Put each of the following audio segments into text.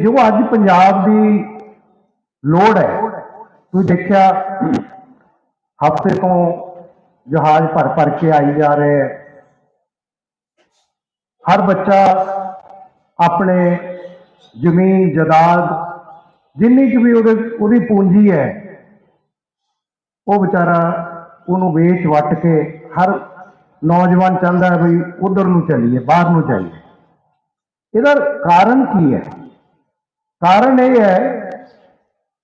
ਜੋ ਅੱਜ ਪੰਜਾਬ ਦੀ ਲੋੜ ਹੈ ਤੁਸੀਂ ਦੇਖਿਆ, ਹਫ਼ਤੇ ਤੋਂ ਜਹਾਜ਼ ਭਰ ਭਰ ਕੇ ਆਈ ਜਾ ਰਹੇ ਹੈ। ਹਰ ਬੱਚਾ ਆਪਣੇ ਜ਼ਮੀਨ ਜਾਇਦਾਦ ਜਿੰਨੀ ਕੁ ਵੀ ਉਹਦੇ, ਉਹਦੀ ਪੂੰਜੀ ਹੈ, ਉਹ ਵਿਚਾਰਾ ਉਹਨੂੰ ਵੇਚ ਵੱਟ ਕੇ ਹਰ ਨੌਜਵਾਨ ਚਾਹੁੰਦਾ ਹੈ ਵੀ ਉਧਰ ਨੂੰ ਚੱਲੀਏ, ਬਾਹਰ ਨੂੰ ਜਾਈਏ। ਇਹਦਾ ਕਾਰਨ ਕੀ ਹੈ? ਕਾਰਨ ਇਹ ਹੈ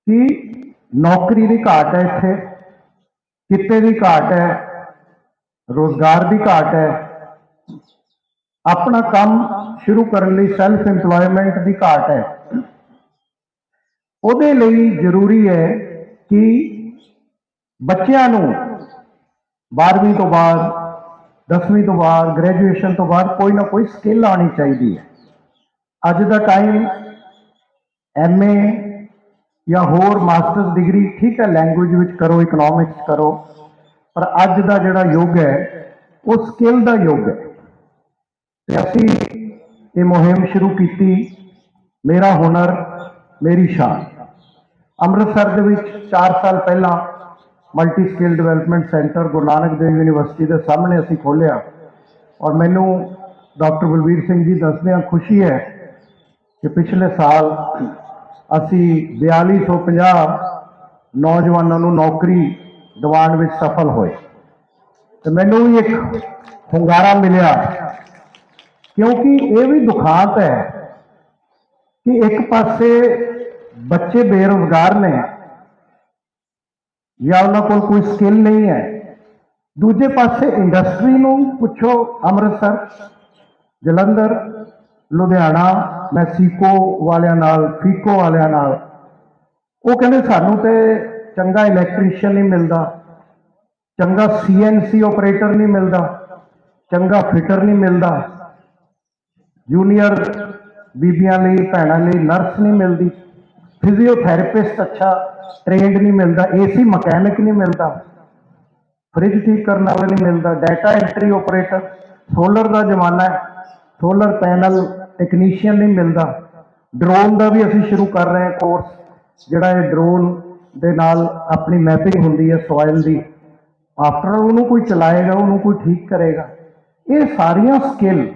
ਕਿ ਨੌਕਰੀ ਦੀ ਘਾਟ ਹੈ ਇੱਥੇ, ਕਿੱਤੇ ਦੀ ਘਾਟ ਹੈ, ਰੋਜ਼ਗਾਰ ਦੀ ਘਾਟ ਹੈ। ਆਪਣਾ ਕੰਮ ਸ਼ੁਰੂ ਕਰਨ ਲਈ ਸੈਲਫ ਏਮਪਲੋਇਮੈਂਟ ਦੀ ਘਾਟ ਹੈ। ਉਹਦੇ ਲਈ ਜ਼ਰੂਰੀ ਹੈ ਕਿ ਬੱਚਿਆਂ ਨੂੰ 12ਵੀਂ ਤੋਂ ਬਾਅਦ 10ਵੀਂ ਤੋਂ ਬਾਅਦ ਗ੍ਰੈਜੂਏਸ਼ਨ ਤੋਂ ਬਾਅਦ ਕੋਈ ਨਾ ਕੋਈ ਸਕਿੱਲ ਆਣੀ ਚਾਹੀਦੀ ਹੈ। ਅੱਜ ਦਾ ਟਾਈਮ ਐਮਏ ਜਾਂ ਹੋਰ ਮਾਸਟਰਸ ਡਿਗਰੀ ਠੀਕ ਹੈ ਲੈਂਗੁਏਜ ਵਿੱਚ ਕਰੋ ਇਕਨੋਮਿਕਸ ਕਰੋ, ਪਰ ਅੱਜ ਦਾ ਜਿਹੜਾ ਯੁੱਗ ਹੈ, ਉਹ ਸਕਿੱਲ ਦਾ ਯੁੱਗ ਹੈ। ਤੇ ਅਸੀਂ ਇਹ ਮੁਹਿੰਮ ਸ਼ੁਰੂ ਕੀਤੀ, ਮੇਰਾ ਹੁਨਰ, ਮੇਰੀ ਸ਼ਾਨ। ਅੰਮ੍ਰਿਤਸਰ ਦੇ ਵਿੱਚ 4 ਸਾਲ ਪਹਿਲਾਂ multi skill development centre Guru Nanak Dev university ਦੇ ਸਾਹਮਣੇ ਅਸੀਂ ਖੋਲ੍ਹਿਆ। ਔਰ ਮੈਨੂੰ ਡਾਕਟਰ ਬਲਵੀਰ ਸਿੰਘ ਜੀ ਦੱਸਦਿਆਂ ਖੁਸ਼ੀ ਹੈ ਕਿ ਪਿਛਲੇ ਸਾਲ ਅਸੀਂ 4250 ਨੌਜਵਾਨਾਂ ਨੂੰ ਨੌਕਰੀ ਦਿਵਾਉਣ ਵਿੱਚ ਸਫਲ ਹੋਏ। ਤੇ ਮੈਨੂੰ ਵੀ ਇੱਕ ਹੁੰਗਾਰਾ ਮਿਲਿਆ, ਕਿਉਂਕਿ ਇਹ ਵੀ ਦੁਖਾਂਤ ਹੈ ਕਿ ਇੱਕ ਪਾਸੇ ਬੱਚੇ ਬੇਰੁਜ਼ਗਾਰ ਨੇ ਜਾਂ ਉਹਨਾਂ ਕੋਲ ਕੋਈ ਸਕਿੱਲ ਨਹੀਂ ਹੈ, ਦੂਜੇ ਪਾਸੇ ਇੰਡਸਟਰੀ ਨੂੰ ਪੁੱਛੋ ਅੰਮ੍ਰਿਤਸਰ, ਜਲੰਧਰ, ਲੁਧਿਆਣਾ ਮੈਕਸੀਕੋ ਵਾਲਿਆਂ ਨਾਲ, ਫੀਕੋ ਵਾਲਿਆਂ ਨਾਲ। ਉਹ ਕਹਿੰਦੇ ਸਾਨੂੰ ਤੇ ਚੰਗਾ ਇਲੈਕਟ੍ਰੀਸ਼ੀਅਨ ਨਹੀਂ ਮਿਲਦਾ, ਚੰਗਾ ਸੀਐਨਸੀ ਆਪਰੇਟਰ ਨਹੀਂ ਮਿਲਦਾ, ਚੰਗਾ ਫਿਟਰ ਨਹੀਂ ਮਿਲਦਾ ਜੂਨੀਅਰ ਬੀਬੀਆਂ ਲਈ, ਭੈਣਾਂ ਲਈ ਨਰਸ ਨਹੀਂ ਮਿਲਦੀ ਫਿਜ਼ੀਓਥੈਰੇਪਿਸਟ ਅੱਛਾ ਟ੍ਰੇਨਡ ਨਹੀਂ ਮਿਲਦਾ ਏਸੀ ਮਕੈਨਿਕ ਨਹੀਂ ਮਿਲਦਾ ਫ੍ਰਿਜ ਠੀਕ ਕਰਨ ਵਾਲਾ ਨਹੀਂ ਮਿਲਦਾ ਡਾਟਾ ਐਂਟਰੀ ਆਪਰੇਟਰ ਸੋਲਰ ਦਾ ਜ਼ਮਾਨਾ ਹੈ ਸੋਲਰ ਪੈਨਲ ਟੈਕਨੀਸ਼ੀਅਨ ਨਹੀਂ ਮਿਲਦਾ। ਡਰੋਨ ਦਾ ਵੀ ਅਸੀਂ ਸ਼ੁਰੂ ਕਰ ਰਹੇ ਹਾਂ ਕੋਰਸ ਜਿਹੜਾ ਇਹ ਡਰੋਨ ਦੇ ਨਾਲ ਆਪਣੀ ਮੈਪਿੰਗ ਹੁੰਦੀ ਹੈ ਸੋਇਲ ਦੀ। ਆਫਟਰ ਉਹਨੂੰ ਕੋਈ ਚਲਾਏਗਾ, ਉਹਨੂੰ ਕੋਈ ਠੀਕ ਕਰੇਗਾ। ਇਹ ਸਾਰੀਆਂ ਸਕਿੱਲ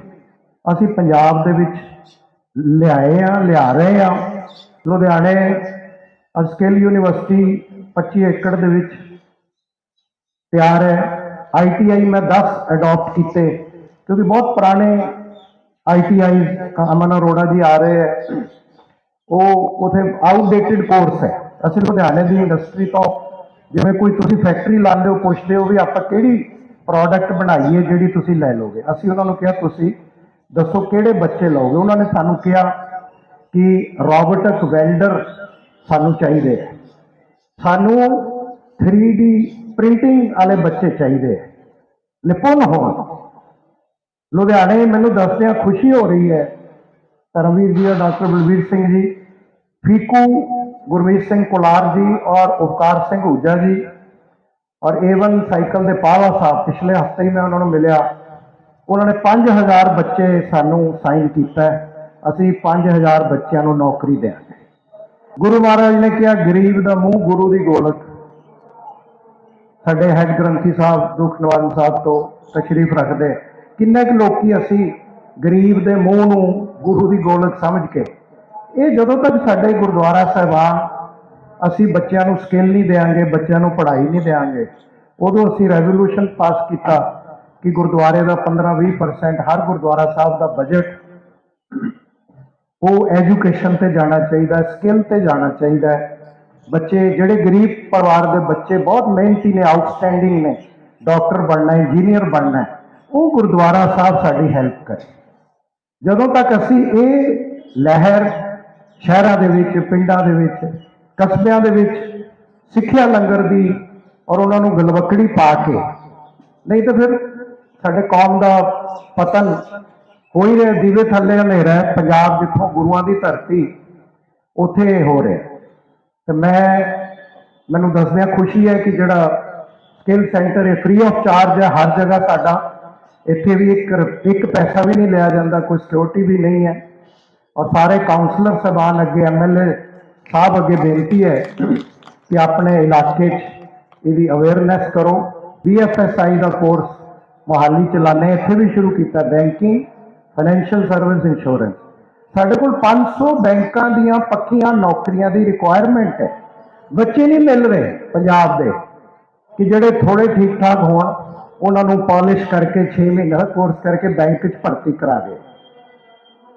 ਅਸੀਂ ਪੰਜਾਬ ਦੇ ਵਿੱਚ ਲਿਆਏ ਆ, ਲਿਆ ਰਹੇ ਆ। ਲੁਧਿਆਣੇ ਸਕਿੱਲ ਯੂਨੀਵਰਸਿਟੀ 25 ਏਕੜ ਦੇ ਵਿੱਚ ਤਿਆਰ ਹੈ। ਆਈਟੀਆਈ ਮੈਂ 10 ਅਡਾਪਟ ਕੀਤੇ, ਕਿਉਂਕਿ ਬਹੁਤ ਪੁਰਾਣੇ ਆਈਟੀਆਈ ਅਮਨ ਅਰੋੜਾ ਜੀ ਆ ਰਹੇ ਹੈ। ਉਹ ਉਥੇ ਆਊਟਡੇਟਡ ਕੋਰਸ ਹੈ। ਅਸੀਂ ਲੁਧਿਆਣੇ ਦੀ ਇੰਡਸਟਰੀ ਤੋਂ ਜਿਵੇਂ ਕੋਈ ਤੁਸੀਂ ਫੈਕਟਰੀ ਲਾਉਂਦੇ ਹੋ, ਪੁੱਛਦੇ ਹੋ ਵੀ ਆਪਾਂ ਕਿਹੜੀ ਪ੍ਰੋਡਕਟ ਬਣਾਈਏ ਜਿਹੜੀ ਤੁਸੀਂ ਲੈ ਲੋਗੇ ਅਸੀਂ ਉਹਨਾਂ ਨੂੰ ਕਿਹਾ, ਤੁਸੀਂ ਦੱਸੋ ਕਿਹੜੇ ਬੱਚੇ ਲਓਗੇ? ਉਹਨਾਂ ਨੇ ਸਾਨੂੰ ਕਿਹਾ ਕਿ ਰੋਬੋਟਿਕ ਵੈਲਡਰ ਸਾਨੂੰ ਚਾਹੀਦੇ ਹੈ। ਸਾਨੂੰ 3D ਪ੍ਰਿੰਟਿੰਗ ਵਾਲੇ ਬੱਚੇ ਚਾਹੀਦੇ ਹੈ। ਨਿਪੁੰਨ ਹੋਣ। ਲੁਧਿਆਣੇ ਮੈਨੂੰ ਦੱਸਦਿਆਂ ਖੁਸ਼ੀ ਹੋ ਰਹੀ ਹੈ। ਧਰਮਵੀਰ ਜੀ ਔਰ ਡਾਕਟਰ ਬਲਵੀਰ ਸਿੰਘ ਜੀ, ਫੀਕੂ ਗੁਰਮੀਤ ਸਿੰਘ ਕੁਲਾਰ ਜੀ ਔਰ ਉਪਕਾਰ ਸਿੰਘ ਹੂਜਾ ਜੀ ਔਰ A1 ਸਾਈਕਲ ਦੇ ਪਾਵਾ ਸਾਹਿਬ, ਪਿਛਲੇ ਹਫ਼ਤੇ ਹੀ ਮੈਂ ਉਹਨਾਂ ਨੂੰ ਮਿਲਿਆ। ਉਹਨਾਂ ਨੇ 5000 ਬੱਚੇ ਸਾਨੂੰ ਸਾਈਨ ਕੀਤਾ ਹੈ। ਅਸੀਂ 5000 ਬੱਚਿਆਂ ਨੂੰ ਨੌਕਰੀ ਦੇਵਾਂਗੇ ਗੁਰੂ ਮਹਾਰਾਜ ਨੇ ਕਿਹਾ, ਗਰੀਬ ਦਾ ਮੂੰਹ ਗੁਰੂ ਦੀ ਗੋਲਕ। ਸਾਡੇ ਹੈਡ ਗ੍ਰੰਥੀ ਸਾਹਿਬ, ਦੁੱਖ ਨਿਵਾਰਨ ਸਾਹਿਬ ਤੋਂ ਤਸ਼ਰੀਫ ਰੱਖਦੇ ਕਿੰਨੇ ਕੁ ਲੋਕੀ ਅਸੀਂ ਗਰੀਬ ਦੇ ਮੂੰਹ ਨੂੰ ਗੁਰੂ ਦੀ ਗੋਲਕ ਸਮਝ ਕੇ, ਇਹ ਜਦੋਂ ਤੱਕ ਸਾਡੇ ਗੁਰਦੁਆਰਾ ਸਾਹਿਬਾਨ ਅਸੀਂ ਬੱਚਿਆਂ ਨੂੰ ਸਕਿੱਲ ਨਹੀਂ ਦੇਾਂਗੇ ਬੱਚਿਆਂ ਨੂੰ ਪੜ੍ਹਾਈ ਨਹੀਂ ਦੇਾਂਗੇ ਉਦੋਂ ਅਸੀਂ ਰੈਵੋਲੂਸ਼ਨ ਪਾਸ ਕੀਤਾ ਕਿ ਗੁਰਦੁਆਰੇ ਦਾ 15-20% ਹਰ ਗੁਰਦੁਆਰਾ ਸਾਹਿਬ ਦਾ ਬਜਟ ਉਹ ਐਜੂਕੇਸ਼ਨ ਤੇ ਜਾਣਾ ਚਾਹੀਦਾ ਸਕਿੱਲ ਤੇ ਜਾਣਾ ਚਾਹੀਦਾ। ਬੱਚੇ, ਜਿਹੜੇ ਗਰੀਬ ਪਰਿਵਾਰ ਦੇ ਬੱਚੇ ਬਹੁਤ ਮਿਹਨਤੀ ਨੇ ਆਊਟਸਟੈਂਡਿੰਗ ਨੇ ਡਾਕਟਰ ਬਣਨਾ ਇੰਜੀਨੀਅਰ ਬਣਨਾ। ਉਹ ਗੁਰਦੁਆਰਾ ਸਾਹਿਬ ਸਾਡੀ ਹੈਲਪ ਕਰੇ। ਜਦੋਂ ਤੱਕ ਅਸੀਂ ਇਹ ਲਹਿਰ ਸ਼ਹਿਰਾਂ ਦੇ ਵਿੱਚ, ਪਿੰਡਾਂ ਦੇ ਵਿੱਚ, ਕਸਬਿਆਂ ਦੇ ਵਿੱਚ, ਸਿੱਖਿਆ ਲੰਗਰ ਦੀ ਔਰ ਉਹਨਾਂ ਨੂੰ ਗਲਵਕੜੀ ਪਾ ਕੇ, ਨਹੀਂ ਤਾਂ ਫਿਰ ਸਾਡੇ ਕੌਮ ਦਾ ਪਤਨ ਹੋ ਹੀ ਰਿਹਾ, ਦੀਵੇ ਥੱਲੇ ਹਨੇਰਾ ਹੈ, ਪੰਜਾਬ ਜਿੱਥੋਂ ਗੁਰੂਆਂ ਦੀ ਧਰਤੀ ਉੱਥੇ ਹੋ ਰਿਹਾ ਤੇ ਮੈਂ, ਮੈਨੂੰ ਦੱਸਦਿਆਂ ਖੁਸ਼ੀ ਹੈ ਕਿ ਜਿਹੜਾ ਸਕਿੱਲ ਸੈਂਟਰ ਹੈ ਫ੍ਰੀ ਆਫ ਚਾਰਜ ਹੈ, ਹਰ ਜਗ੍ਹਾ ਸਾਡਾ ਇੱਥੇ ਵੀ ਇੱਕ ਇੱਕ ਪੈਸਾ ਵੀ ਨਹੀਂ ਲਿਆ ਜਾਂਦਾ, ਕੋਈ ਸਿਕਿਉਰਿਟੀ ਵੀ ਨਹੀਂ ਹੈ। ਔਰ ਸਾਰੇ ਕਾਉਂਸਲਰ ਸਾਹਿਬਾਨ ਅੱਗੇ ਐਮਐਲਏ ਸਾਹਿਬ ਅੱਗੇ ਬੇਨਤੀ ਹੈ ਕਿ ਆਪਣੇ ਇਲਾਕੇ 'ਚ ਇਹਦੀ ਅਵੇਅਰਨੈਸ ਕਰੋ। ਬੀਐਫਐਸਆਈ ਦਾ ਕੋਰਸ ਮੁਹਾਲੀ ਚਲਾਣੇ ਇੱਥੇ ਵੀ ਸ਼ੁਰੂ ਕੀਤਾ ਬੈਂਕਿੰਗ ਫਾਈਨੈਂਸ਼ੀਅਲ ਸਰਵਿਸ ਇੰਸ਼ੋਰੈਂਸ ਸਾਡੇ ਕੋਲ 500 ਬੈਂਕਾਂ ਦੀਆਂ ਪੱਕੀਆਂ ਨੌਕਰੀਆਂ ਦੀ ਰਿਕੁਆਇਰਮੈਂਟ ਹੈ। ਬੱਚੇ ਨਹੀਂ ਮਿਲ ਰਹੇ ਪੰਜਾਬ ਦੇ, ਕਿ ਜਿਹੜੇ ਥੋੜੇ ਠੀਕ ਠਾਕ ਹੋਣ। ਉਹਨਾਂ ਨੂੰ ਪਾਲਿਸ਼ ਕਰਕੇ 6 ਮਹੀਨੇ ਦਾ ਕੋਰਸ ਕਰਕੇ ਬੈਂਕ 'ਚ ਭਰਤੀ ਕਰਾ ਦੇ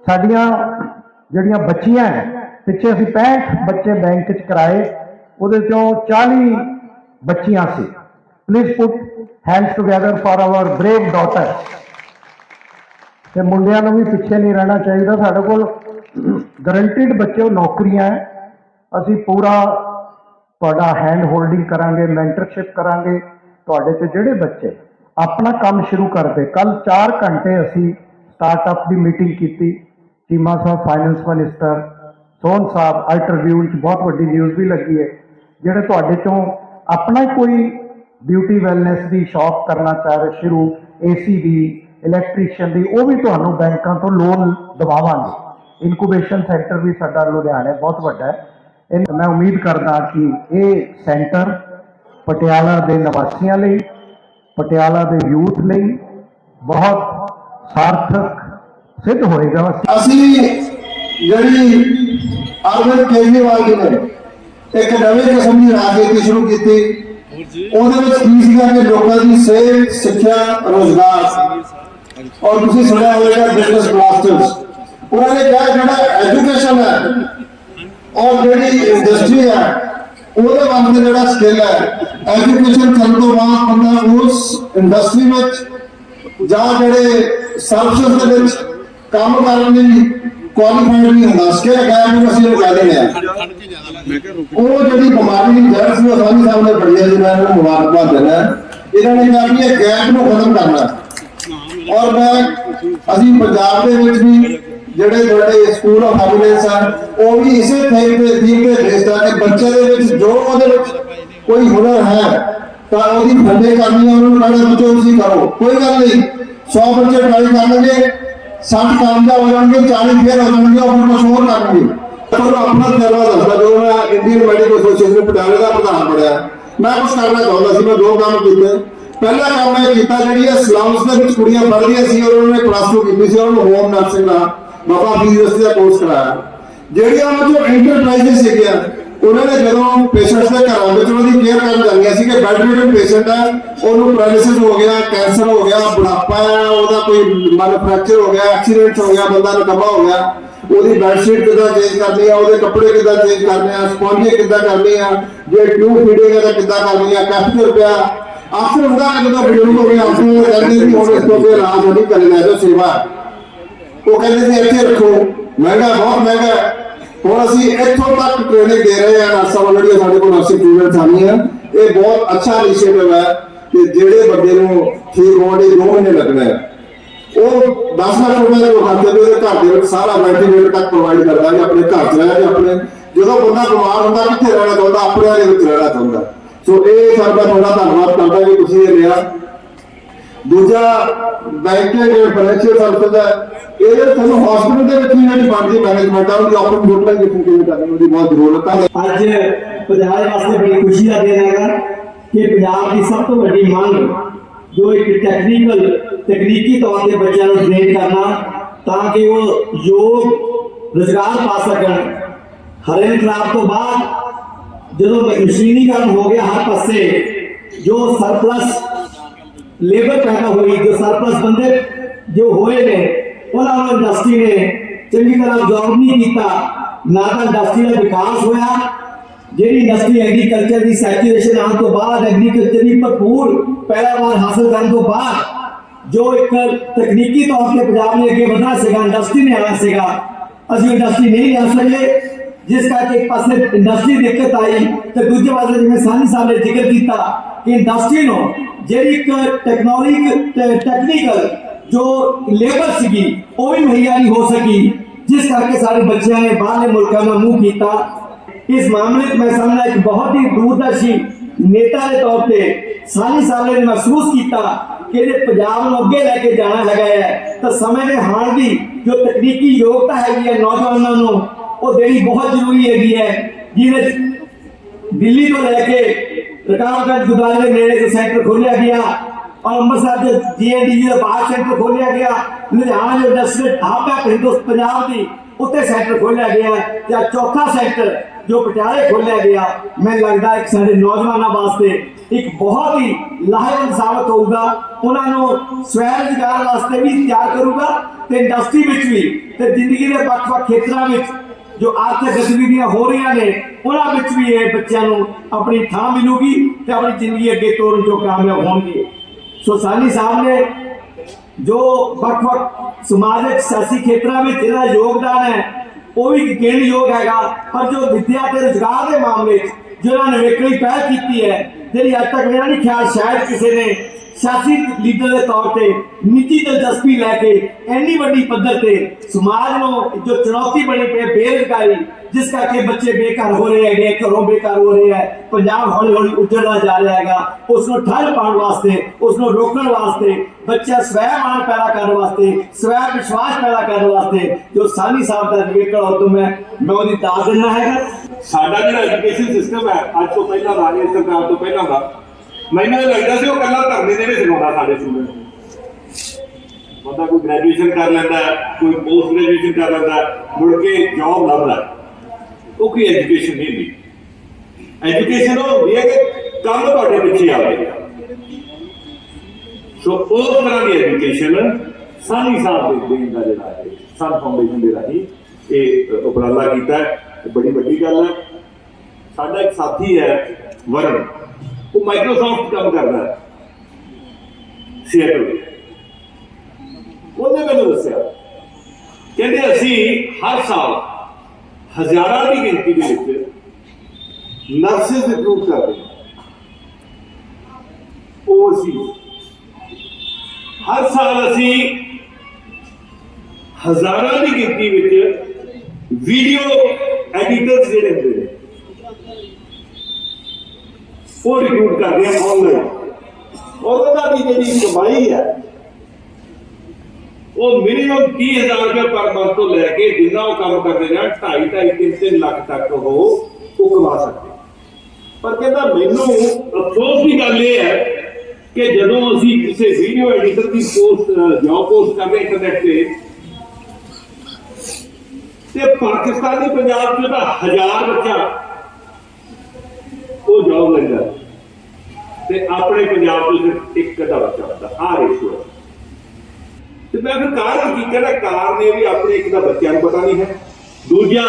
ਸਾਡੀਆਂ ਜਿਹੜੀਆਂ ਬੱਚੀਆਂ ਹੈ, ਪਿੱਛੇ ਅਸੀਂ 65 ਬੱਚੇ ਬੈਂਕ 'ਚ ਕਰਾਏ, ਉਹਦੇ ਚੋਂ 40 ਬੱਚੀਆਂ ਸੀ। Please put hands together for our brave daughter ਤੇ ਮੁੰਡਿਆਂ ਨੂੰ ਵੀ ਪਿੱਛੇ ਨਹੀਂ ਰਹਿਣਾ ਚਾਹੀਦਾ, ਸਾਡੇ ਕੋਲ ਗਰੰਟਿਡ ਬੱਚੇ ਨੌਕਰੀਆਂ ਹੈ। ਅਸੀਂ ਪੂਰਾ ਤੁਹਾਡਾ ਹੈਂਡ ਹੋਲਡਿੰਗ ਕਰਾਂਗੇ ਮੈਂਟਰਸ਼ਿਪ ਕਰਾਂਗੇ, ਤੁਹਾਡੇ ਤੇ ਜਿਹੜੇ ਬੱਚੇ ਆਪਣਾ ਕੰਮ ਸ਼ੁਰੂ ਕਰਦੇ। ਕੱਲ 4 ਘੰਟੇ ਅਸੀਂ ਸਟਾਰਟਅਪ ਦੀ ਮੀਟਿੰਗ ਕੀਤੀ। ਚੀਮਾ ਸਾਹਿਬ ਫਾਈਨੈਂਸ ਮਿਨਿਸਟਰ ਸੋਹਨ ਸਾਹਿਬ ਅਲਟਰਵਿਊ 'ਚ ਬਹੁਤ ਵੱਡੀ ਨਿਊਜ਼ ਵੀ ਲੱਗੀ ਹੈ। ਜਿਹੜੇ ਤੁਹਾਡੇ ਚੋਂ ਆਪਣਾ ਹੀ ਕੋਈ ਬਿਊਟੀ ਵੈਲਨੈਸ ਦੀ ਸ਼ਾਪ ਕਰਨਾ ਚਾਹ ਰਹੇ ਸ਼ੁਰੂ ਏਸੀ ਦੀ ਇਲੈਕਟ੍ਰੀਸ਼ੀਅਨ ਦੀ, ਉਹ ਵੀ ਤੁਹਾਨੂੰ ਬੈਂਕਾਂ ਤੋਂ ਲੋਨ ਦਵਾਵਾਂਗੇ। ਇਨਕੂਬੇਸ਼ਨ ਸੈਂਟਰ ਵੀ ਸਾਡਾ ਲੁਧਿਆਣੇ ਬਹੁਤ ਵੱਡਾ ਹੈ। ਇਹ ਮੈਂ ਉਮੀਦ ਕਰਦਾ ਕਿ ਇਹ ਸੈਂਟਰ ਪਟਿਆਲਾ ਦੇ ਨਿਵਾਸੀਆਂ ਲਈ ਪਟਿਆਲਾ ਦੇ ਯੂਥ ਲਈ ਬਹੁਤ ਸਾਰਥਕ ਸਿੱਧ ਹੋਏਗਾ। ਅਸੀਂ ਜਿਹੜੀ ਅਰਵਿੰਦ ਕੇਜਰੀਵਾਲ ਜੀ ਨੇ ਇੱਕ ਨਵੇਂ ਕਿਸਮ ਦੀ ਰਾਜਨੀਤੀ ਸ਼ੁਰੂ ਕੀਤੀ, ਉਹਦੇ ਵਿੱਚ ਕੀ ਸੀਗਾ ਕਿ ਲੋਕਾਂ ਦੀ ਸਿਹਤ, ਸਿੱਖਿਆ, ਰੋਜ਼ਗਾਰ। ਔਰ ਤੁਸੀਂ ਸੁਣਿਆ ਹੋਵੇਗਾ ਬਿਜ਼ਨਸ ਬਲਾਸਟਰਸ। ਉਹਨਾਂ ਨੇ ਕਿਹਾ ਜਿਹੜਾ ਐਜੂਕੇਸ਼ਨ ਹੈ ਔਰ ਜਿਹੜੀ ਇੰਡਸਟਰੀ ਹੈ ਉਹਦੇ ਵਾਸਤੇ ਜਿਹੜਾ ਸਕਿੱਲ ਹੈ ਐਜੂਕੇਸ਼ਨ ਕਰਨ ਤੋਂ ਬਾਅਦ ਬੰਦਾ ਉਸ ਇੰਡਸਟਰੀ ਵਿੱਚ ਜਾਂ ਜਿਹੜੇ ਸਰਵਿਸ ਦੇ ਵਿੱਚ ਕੰਮ ਕਰਨ ਲਈ ਕੁਆਲੀਫਾਈਡ ਨਹੀਂ ਹੁੰਦਾ। ਸਕਿੱਲ ਗੈਪ ਨੂੰ ਅਸੀਂ ਉਹ ਦਿੰਦੇ ਆ ਉਹ ਜਿਹੜੀ ਬਿਮਾਰੀ ਦੀ ਜੜ ਸੀ, ਉਹ ਸਾਡੀ ਸਾਹਮਣੇ ਬੜੀ ਹੈ ਮੈਂ ਨੂੰ ਮੁਬਾਰਕਬਾਦ ਦੇਣਾ ਇਹਨਾਂ ਨੇ ਕਿਹਾ ਕਿ ਇਹ ਗੈਪ ਨੂੰ ਖਤਮ ਕਰਨਾ ਔਰ ਮੈਂ, ਅਸੀਂ ਪੰਜਾਬ ਦੇ ਵਿੱਚ ਵੀ ਜਿਹੜੇ ਤੁਹਾਡੇ ਸਕੂਲ ਆਫ ਐਮੀਨੈਂਸ ਆ ਉਹ ਵੀ ਇਸੇ ਥੀਮ ਥੀਮ ਤੇ ਬੇਸਡ ਆ ਬੱਚੇ ਦੇ ਵਿੱਚ ਜੋ ਉਹਦੇ ਵਿੱਚ ਕੋਈ ਹੁਨਰ ਹੈ, ਤਾਂ ਉਹਦੀ ਫੰਡੇ ਕਰਨੀ ਹੈ ਉਹਨੂੰ ਕਹਿੰਦੇ ਬੱਚੋ ਤੁਸੀਂ ਕਰੋ। ਕੋਈ ਗੱਲ ਨਹੀਂ। 100 ਬੱਚੇ ਟਰਾਈ ਕਰਨਗੇ 60 ਕਾਮਯਾਬ ਹੋ ਜਾਣਗੇ 40 ਫੇਲ ਹੋ ਜਾਣਗੇ, ਉਹ ਕੁਝ ਹੋਰ ਕਰਨਗੇ। ਤੁਹਾਨੂੰ ਆਪਣਾ ਤਜਰਬਾ ਦੱਸਦਾ, ਜੋ ਮੈਂ ਇੰਡੀਅਨ ਮੈਡੀਕਲ ਐਸੋਸੀਏਸ਼ਨ ਪਟਿਆਲੇ ਦਾ ਪ੍ਰਧਾਨ ਬਣਿਆ, ਮੈਂ ਕੁਝ ਕਰਨਾ ਚਾਹੁੰਦਾ ਸੀ, ਮੈਂ ਦੋ ਕੰਮ ਕੀਤੇ। ਪਹਿਲਾ ਕੰਮ ਇਹ ਕੀਤਾ, ਜਿਹੜੀ ਸਲਮਸ ਦੇ ਵਿੱਚ ਕੁੜੀਆਂ ਪੜ੍ਹਦੀਆਂ ਸੀ, ਔਰ ਉਹਨਾਂ ਨੇ ਪਲੱਸ 2 ਕੀਤੀ ਸੀ ਉਹਨਾਂ ਹੋਮ ਨਰਸਿੰਗ ਦਾ। ਬਾਬਾ ਫੀਸ ਦਾ ਕੋਰਸ ਕਰਾਇਆ। ਜਿਹੜੀਆਂ ਉਹਨਾਂ ਚੋਂ ਇੰਟਰਪ੍ਰਾਈਜ਼ਸ ਸੀਗੀਆਂ, ਉਹਨਾਂ ਨੇ ਜਦੋਂ ਪੇਸ਼ੈਂਟਸ ਦੇ ਘਰਾਂ ਵਿੱਚ ਉਹਨਾਂ ਦੀ ਕੇਅਰ ਕਰਨ ਜਾਂਦੀਆਂ ਸੀ ਕਿ ਬੈੱਡ ਰਿਡਨ ਪੇਸ਼ੈਂਟ ਹੈ ਉਹਨੂੰ ਪੈਰਾਲਿਸਿਸ ਹੋ ਗਿਆ ਕੈਂਸਰ ਹੋ ਗਿਆ, ਬੁਢਾਪਾ ਹੈ ਉਹਦਾ ਕੋਈ ਮੈਨੂਫੈਕਚਰ ਹੋ ਗਿਆ ਐਕਸੀਡੈਂਟ ਹੋ ਗਿਆ, ਬੰਦਾ ਨਕਮਾ ਹੋ ਗਿਆ, ਉਹਦੀ ਬੈਡਸ਼ੀਟ ਕਿੱਦਾਂ ਚੇਂਜ ਕਰਨੀ ਆ, ਉਹਦੇ ਕੱਪੜੇ ਕਿੱਦਾਂ ਚੇਂਜ ਕਰਨੇ ਆ, ਸਪੌਂਜੀ ਕਿੱਦਾਂ ਕਰਨੀ ਆ, ਜੇ ਟਿਊਬ ਫੀਡਿੰਗ ਹੈ ਤਾਂ ਕਿੱਦਾਂ ਕਰਨੀ ਆ ਕੈਪਚਰ ਪਿਆ ਅਕਸਰ ਹੁੰਦਾ ਹੈ ਜਦੋਂ ਬਜ਼ੁਰਗ ਹੋ ਗਏ ਅਕਸਰ ਕਹਿੰਦੇ ਵੀ ਹੁਣ ਇਸ ਤੋਂ ਫਿਰ ਰਾਜ ਨਹੀਂ ਕਰਨਾ ਜੋ ਸੇਵਾ। ਉਹ ਕਹਿੰਦੇ ਸੀ, ਇੱਥੇ ਰੱਖੋ। ਮਹਿੰਗਾ, ਬਹੁਤ ਮਹਿੰਗਾ ਹੁਣ ਅਸੀਂ ਇੱਥੋਂ ਤੱਕ ਟ੍ਰੇਨਿੰਗ ਦੇ ਰਹੇ ਹਾਂ, ਨਰਸਾਂ ਵੱਲੋਂ ਜਿਹੜੀਆਂ ਸਾਡੇ ਕੋਲ ਨਰਸਿੰਗ ਸਟੂਡੈਂਟਸ ਆਉਂਦੀਆਂ ਇਹ ਬਹੁਤ ਅੱਛਾ ਇਨੀਸ਼ੀਏਟਿਵ ਹੈ ਕਿ ਜਿਹੜੇ ਬੰਦੇ ਨੂੰ ਠੀਕ ਹੋਣ ਲਈ 2 ਮਹੀਨੇ ਲੱਗਣੇ ਆ ਉਹ 10 ਲੱਖ ਰੁਪਏ ਦੇ ਖਾਤੇ ਦੇ ਉਹਦੇ ਘਰ ਦੇ ਵਿੱਚ ਸਾਰਾ ਵੈਂਟੀਲੇਟਰ ਤੱਕ ਪ੍ਰੋਵਾਈਡ ਕਰਦਾ ਹੈ, ਆਪਣੇ ਘਰ ਚ ਰਹਿ ਕੇ ਆਪਣੇ, ਜਦੋਂ ਬੰਦਾ ਬਿਮਾਰ ਹੁੰਦਾ, ਕਿੱਥੇ ਰਹਿਣਾ ਚਾਹੁੰਦਾ? ਆਪਣੇ ਦੇ ਵਿੱਚ ਰਹਿਣਾ ਚਾਹੁੰਦਾ। ਸੋ ਇਹ ਸਾਡਾ ਤੁਹਾਡਾ ਧੰਨਵਾਦ ਕਰਦਾ ਕਿ ਤੁਸੀਂ ਇਹ ਲਿਆ। ਦੂਜਾ ਬੈਂਕ ਦੇ ਜਿਹੜੇ ਫਾਈਨੈਂਸ਼ੀਅਲ ਸਰਵਿਸ ਹੈ ਇਹਦੇ ਤੁਹਾਨੂੰ ਹਸਪੀਟਲ ਦੇ ਵਿੱਚ ਵੀ ਜਿਹੜੀ ਬਣਦੀ ਮੈਨੇਜਮੈਂਟ ਆ, ਉਹਦੀ ਆਪਣੀ ਯੂਟਿਲਾਈਜੇਸ਼ਨ ਕਿਵੇਂ ਕਰਨੀ, ਉਹਦੀ ਬਹੁਤ ਜ਼ਰੂਰਤ ਹੈ ਅੱਜ ਪੰਜਾਬ ਵਾਸਤੇ ਬੜੀ ਖੁਸ਼ੀ ਦਾ ਦਿਨ ਹੈਗਾ ਕਿ ਪੰਜਾਬ ਦੀ ਸਭ ਤੋਂ ਵੱਡੀ ਮੰਗ ਜੋ ਇੱਕ ਟੈਕਨੀਕਲ ਤਕਨੀਕੀ ਤੌਰ ਤੇ ਬੱਚਿਆਂ ਨੂੰ ਟ੍ਰੇਨ ਕਰਨਾ, ਤਾਂ ਕਿ ਉਹ ਯੋਗ ਰੁਜ਼ਗਾਰ ਪਾ ਸਕਣ। ਹਰੇ ਇਨਕਲਾਬ ਤੋਂ ਬਾਅਦ ਜਦੋਂ ਮਸ਼ੀਨੀਕਰਨ ਹੋ ਗਿਆ ਹਰ ਪਾਸੇ, ਜੋ ਸਰਪਲਸ ਲੇਬਰ ਪੈਦਾ ਹੋਈ, ਜੋ ਸਰਪਲਸ ਬੰਦੇ ਜੋ ਹੋਏ ਨੇ, ਉਹਨਾਂ ਨੂੰ ਇੰਡਸਟਰੀ ਨੇ ਚੰਗੀ ਤਰ੍ਹਾਂ ਜੌਬ ਨਹੀਂ ਕੀਤਾ। ਨਾ ਤਾਂ ਇੰਡਸਟਰੀ ਦਾ ਵਿਕਾਸ ਜਿਹੜੀ ਇੰਡਸਟਰੀ ਐਗਰੀਕਲਚਰ ਦੀ ਸੈਚੂਰੇਸ਼ਨ ਆਉਣ ਤੋਂ ਬਾਅਦ ਐਗਰੀਕਲਚਰ ਦੀ ਭਰਪੂਰ ਪੈਦਾਵਾਰ ਹਾਸਲ ਕਰਨ ਤੋਂ ਬਾਅਦ ਜੋ ਇੱਕ ਤਕਨੀਕੀ ਤੌਰ ਤੇ ਪੰਜਾਬ ਨੇ ਅੱਗੇ ਵਧਣਾ ਸੀਗਾ ਇੰਡਸਟਰੀ ਨੇ ਆਉਣਾ ਸੀਗਾ, ਅਸੀਂ ਇੰਡਸਟਰੀ ਨਹੀਂ ਲਿਆ ਸਕੇ ਜਿਸ ਕਰਕੇ ਇੱਕ ਪਾਸੇ ਇੰਡਸਟਰੀ ਦਿੱਕਤ ਆਈ ਤੇ ਦੂਜੇ ਪਾਸੇ ਜਿਵੇਂ ਸਾਨੀ ਸਾਹਿਬ ਨੇ ਜ਼ਿਕਰ ਕੀਤਾ ਕਿ ਇੰਡਸਟਰੀ ਨੂੰ ਜਿਹੜੀ ਇੱਕ ਟੈਕਨੋਲੋਜੀ ਟੈਕਨੀਕਲ ਜੋ ਲੇਬਰ ਸੀਗੀ ਉਹ ਵੀ ਮੁਹੱਈਆ ਨਹੀਂ ਹੋ ਸਕੀ ਜਿਸ ਕਰਕੇ ਸਾਡੇ ਬੱਚਿਆਂ ਨੇ ਬਾਹਰਲੇ ਮੁਲਕਾਂ ਦਾ ਮੂੰਹ ਕੀਤਾ ਇਸ ਮਾਮਲੇ 'ਚ ਮੈਂ ਸਮਝਦਾ ਇੱਕ ਬਹੁਤ ਹੀ ਦੂਰਦਰਸ਼ੀ ਨੇਤਾ ਦੇ ਤੌਰ ਤੇ ਸਾਲੀ ਸਾਹਿਬ ਨੇ ਮਹਿਸੂਸ ਕੀਤਾ ਕਿ ਇਹਦੇ ਪੰਜਾਬ ਨੂੰ ਅੱਗੇ ਲੈ ਕੇ ਜਾਣਾ ਹੈਗਾ ਹੈ ਤਾਂ ਸਮੇਂ ਦੇ ਹਾਣ ਦੀ ਜੋ ਤਕਨੀਕੀ ਯੋਗਤਾ ਹੈਗੀ ਹੈ ਨੌਜਵਾਨਾਂ ਨੂੰ ਉਹ ਦੇਣੀ ਬਹੁਤ ਜ਼ਰੂਰੀ ਹੈਗੀ ਹੈ। ਜਿਹਦੇ ਦਿੱਲੀ ਤੋਂ ਲੈ ਕੇ ਰਕਾਬਗੰਜ ਗੁਰਦੁਆਰੇ ਦੇ ਨੇੜੇ ਇੱਕ ਸੈਂਟਰ ਖੋਲ੍ਹਿਆ ਗਿਆ ਔਰ ਅੰਮ੍ਰਿਤਸਰ ਦੇ ਜੀਐਨਡੀਯੂ ਦਾ ਬਾਹਰ ਸੈਂਟਰ ਖੋਲ੍ਹਿਆ ਗਿਆ, ਲੁਧਿਆਣਾ ਜੋ ਇੰਡਸਟਰੀਅਲ ਹੱਬ ਹੈ ਹਿੰਦੁਸ ਪੰਜਾਬ ਦੀ ਉੱਥੇ ਸੈਂਟਰ ਖੋਲ੍ਹਿਆ ਗਿਆ ਤੇ ਚੌਥਾ ਸੈਂਟਰ ਜੋ ਪਟਿਆਲੇ ਖੋਲਿਆ ਗਿਆ। ਮੈਨੂੰ ਲੱਗਦਾ ਇੱਕ ਸਾਡੇ ਨੌਜਵਾਨਾਂ ਵਾਸਤੇ ਇੱਕ ਬਹੁਤ ਹੀ ਲਾਹੇਵੰਦ ਸਾਬਤ ਹੋਊਗਾ। ਉਹਨਾਂ ਨੂੰ ਸਵੈ ਰੁਜ਼ਗਾਰ ਵਾਸਤੇ ਵੀ ਤਿਆਰ ਕਰੂਗਾ ਤੇ ਇੰਡਸਟਰੀ ਵਿੱਚ ਵੀ ਤੇ ਜ਼ਿੰਦਗੀ ਦੇ ਵੱਖ-ਵੱਖ ਖੇਤਰਾਂ ਵਿੱਚ ਜੋ ਆਰਥਿਕ ਗਤੀਵਿਧੀਆਂ ਹੋ ਰਹੀਆਂ ਨੇ, ਉਹਨਾਂ ਵਿੱਚ ਵੀ ਇਹ ਬੱਚਿਆਂ ਨੂੰ ਆਪਣੀ ਥਾਂ ਮਿਲੂਗੀ ਤੇ ਆਪਣੀ ਜ਼ਿੰਦਗੀ ਅੱਗੇ ਤੋਰਨ ਜੋ ਕਾਮਯਾਬ ਹੋਣਗੇ। ਸੋ ਸਾਨੀ ਸਾਹਿਬ ਨੇ ਜੋ ਵੱਖ-ਵੱਖ ਸਮਾਜਿਕ ਸਿਆਸੀ ਖੇਤਰਾਂ ਵਿੱਚ ਜਿਹੜਾ ਯੋਗਦਾਨ ਹੈ, ਉਹ ਵੀ ਗਿਣਯੋਗ ਹੈਗਾ। ਪਰ ਜੋ ਵਿਦਿਆ ਤੇ ਰੁਜ਼ਗਾਰ ਦੇ ਮਾਮਲੇ 'ਚ ਜਿਹੜਾ ਨਿਵੇਕਲੀ ਪਹਿਲ ਕੀਤੀ ਹੈ, ਜਿਹੜੀ ਅੱਜ ਤੱਕ ਮੇਰਾ ਨਹੀਂ ਖਿਆਲ ਸ਼ਾਇਦ ਕਿਸੇ ਨੇ ਸਿਆਸੀ ਲੀਡਰ ਦੇ ਤੌਰ ਤੇ ਨਿੱਜੀ ਦਿਲਚਸਪੀ ਲੈ ਕੇ ਇੰਨੀ ਵੱਡੀ ਪੱਧਰ ਤੇ ਸਮਾਜ ਨੂੰ ਜੋ ਚੁਣੌਤੀ ਬਣੀ ਪਈ ਬੇਰੁਜ਼ਗਾਰੀ, ਜਿਸ ਕਰਕੇ ਬੱਚੇ ਬੇਕਾਰ ਹੋ ਰਹੇ ਹੈਗੇ, ਘਰੋਂ ਬੇਕਾਰ ਹੋ ਰਹੇ ਹੈ, ਪੰਜਾਬ ਹੌਲੀ ਹੌਲੀ ਉੱਜੜਦਾ ਜਾ ਰਿਹਾ ਹੈਗਾ ਉਸ ਨੂੰ ਠੱਲ ਪਾਉਣ ਵਾਸਤੇ ਉਸ ਨੂੰ ਰੋਕਣ ਵਾਸਤੇ, ਬੱਚਾ ਸਵੈ ਮਾਨ ਪੈਦਾ ਕਰਨ ਵਾਸਤੇ ਸਵੈ ਵਿਸ਼ਵਾਸ ਪੈਦਾ ਕਰਨ ਵਾਸਤੇ, ਜੋ ਸਾਨੀ ਸਾਹਿਬ ਦਾ ਨਿਵੇਕਲ ਉਦੋਂ ਮੈਂ ਮੈਂ ਉਹਦੀ ਦਾਦ ਦਿੰਦਾ ਹੈਗਾ। ਸਾਡਾ ਜਿਹੜਾ ਐਜੂਕੇਸ਼ਨ ਸਿਸਟਮ ਹੈ, ਅੱਜ ਤੋਂ ਪਹਿਲਾਂ ਦਾ ਸਰਕਾਰ ਤੋਂ ਪਹਿਲਾਂ ਦਾ ਮੈਨੂੰ ਇਹ ਲੱਗਦਾ ਸੀ ਉਹ ਕੱਲਾ ਧਰਨੇ ਦੇ ਵਿੱਚ ਸਿਖਾਉਂਦਾ ਸਾਡੇ ਸਟੂਡੈਂਟ ਨੂੰ ਬੰਦਾ ਕੋਈ ਗ੍ਰੈਜੂਏਸ਼ਨ ਕਰ ਲੈਂਦਾ, ਕੋਈ ਪੋਸਟ ਗ੍ਰੈਜੂਏਸ਼ਨ ਕਰ ਲੈਂਦਾ, ਮੁੜ ਕੇ ਜੌਬ ਲੱਭਦਾ। ਉਹ ਕੋਈ ਐਜੂਕੇਸ਼ਨ ਨਹੀਂ ਹੁੰਦੀ? ਐਜੂਕੇਸ਼ਨ ਉਹ ਹੁੰਦੀ ਹੈ ਕਿ ਕੰਮ ਤੁਹਾਡੇ ਪਿੱਛੇ ਆਵੇ ਸੋ ਉਸ ਤਰ੍ਹਾਂ ਦੀ ਐਜੂਕੇਸ਼ਨ ਸਾਨੀ ਸਾਹਿਬ ਦੇ ਦੇਣ ਦਾ ਜਿਹੜਾ ਹੈ ਸਨ ਫਾਊਂਡੇਸ਼ਨ ਦੇ ਰਾਹੀਂ ਇਹ ਉਪਰਾਲਾ ਕੀਤਾ ਬੜੀ ਵੱਡੀ ਗੱਲ ਹੈ, ਸਾਡਾ ਇੱਕ ਸਾਥੀ ਹੈ ਵਰਨ ਉਹ ਮਾਈਕਰੋਸਾਫਟ ਕੰਮ ਕਰਦਾ ਹੈ। ਸੀਐਟਲ ਉਹਨੇ ਮੈਨੂੰ ਦੱਸਿਆ, ਕਹਿੰਦੇ ਅਸੀਂ ਹਰ ਸਾਲ ਹਜ਼ਾਰਾਂ ਦੀ ਗਿਣਤੀ ਦੇ ਵਿੱਚ ਨਰਸਿਸ ਰਿਕਰੂਟ ਕਰਦੇ ਉਹ ਅਸੀਂ। ਹਰ ਸਾਲ ਅਸੀਂ ਹਜ਼ਾਰਾਂ ਦੀ ਗਿਣਤੀ ਵਿੱਚ ਵੀਡੀਓ ਐਡੀਟਰਸ ਜਿਹੜੇ ਹੁੰਦੇ ਨੇ ਉਹ ਰਿਕਰੂਟ ਕਰਦੇ ਆ ਆਨਲਾਈਨ ਉਹਦਾ ਦੀ ਜਿਹੜੀ ਕਮਾਈ ਹੈ, ਉਹ ਮਿਨੀਮਮ 30000 ਰੁਪਏ ਪਰ ਮੰਥ ਤੋਂ ਲੈ ਕੇ ਜਿੰਨਾ ਉਹ ਕੰਮ ਕਰਦੇ ਜਾਣ 2.5 2.5 3 ਲੱਖ ਤੱਕ ਉਹ ਉਹ ਕਮਾ ਸਕਦੇ। ਪਰ ਕਹਿੰਦਾ ਮੈਨੂੰ ਅਫਸੋਸ ਦੀ ਗੱਲ ਇਹ ਹੈ ਕਿ ਜਦੋਂ ਅਸੀਂ ਕਿਸੇ ਵੀਡੀਓ ਐਡੀਟਰ ਦੀ ਪੋਸਟ ਜੌਬ ਪੋਸਟ ਕਰਦੇ ਇੰਟਰਨੈਟ ਤੇ ਤੇ ਪਾਕਿਸਤਾਨੀ ਪੰਜਾਬ ਚ ਤਾਂ ਹਜ਼ਾਰ ਬੱਚਾ ਉਹ ਜੌਬ ਤੇ ਆਪਣੇ ਪੰਜਾਬ ਤੋਂ ਸਿਰਫ ਇੱਕ ਅੱਧਾ ਬੱਚਾ ਆ ਰੇਸ਼ੋ ਤੇ ਮੈਂ ਫਿਰ ਕਾਰਨ ਕੀ ਕਹਿੰਦਾ ਕਾਰਨ ਇਹ ਵੀ ਆਪਣੇ ਇੱਕ ਦਾ ਬੱਚਿਆਂ ਨੂੰ ਪਤਾ ਨਹੀਂ ਹੈ। ਦੂਜਾ,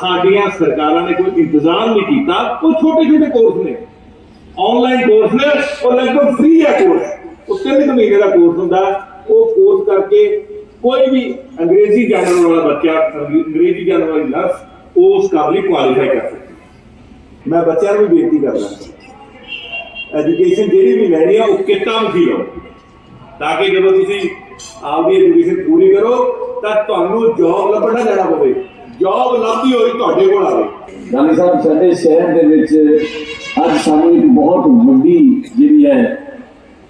ਸਾਡੀਆਂ ਸਰਕਾਰਾਂ ਨੇ ਕੋਈ ਇੰਤਜ਼ਾਮ ਨਹੀਂ ਕੀਤਾ। ਉਹ ਛੋਟੇ ਛੋਟੇ ਕੋਰਸ ਨੇ। ਆਨਲਾਈਨ ਕੋਰਸ ਨੇ, ਉਹ ਲਗਭਗ ਫ੍ਰੀ ਹੈ ਕੋਰਸ ਉਹ ਤਿੰਨ ਕੁ ਮਹੀਨੇ ਦਾ ਕੋਰਸ ਹੁੰਦਾ ਉਹ ਕੋਰਸ ਕਰਕੇ ਕੋਈ ਵੀ ਅੰਗਰੇਜ਼ੀ ਜਾਣਨ ਵਾਲਾ ਬੱਚਾ, ਅੰਗਰੇਜ਼ੀ ਜਾਣਨ ਵਾਲੀ ਨਰਸ ਉਸ ਕੰਮ ਲਈ ਕੁਆਲੀਫਾਈ ਕਰ ਸਕਦਾ ਮੈਂ ਬੱਚਿਆਂ ਨੂੰ ਵੀ ਬੇਨਤੀ ਕਰਦਾ ਐਜੂਕੇਸ਼ਨ ਜਿਹੜੀ ਵੀ ਲੈਣੀ ਆ ਉਹ ਕਿੱਤਾ ਮੁਖੀ ਲਓ ਤਾਂ ਕਿ ਜਦੋਂ ਤੁਸੀਂ ਆਪਦੀ ਐਜੂਕੇਸ਼ਨ ਪੂਰੀ ਕਰੋ ਤਾਂ ਤੁਹਾਨੂੰ ਜੌਬ ਲੱਭਣਾ ਜਾਣਾ ਪਵੇ ਜੌਬ ਲੱਭਦੀ ਹੋਈ ਤੁਹਾਡੇ ਕੋਲ ਆਵੇ ਰਾਣੀ ਸਾਹਿਬ ਸਾਡੇ ਸ਼ਹਿਰ ਦੇ ਵਿੱਚ ਅੱਜ ਸਾਨੂੰ ਇੱਕ ਬਹੁਤ ਵੱਡੀ ਜਿਹੜੀ ਹੈ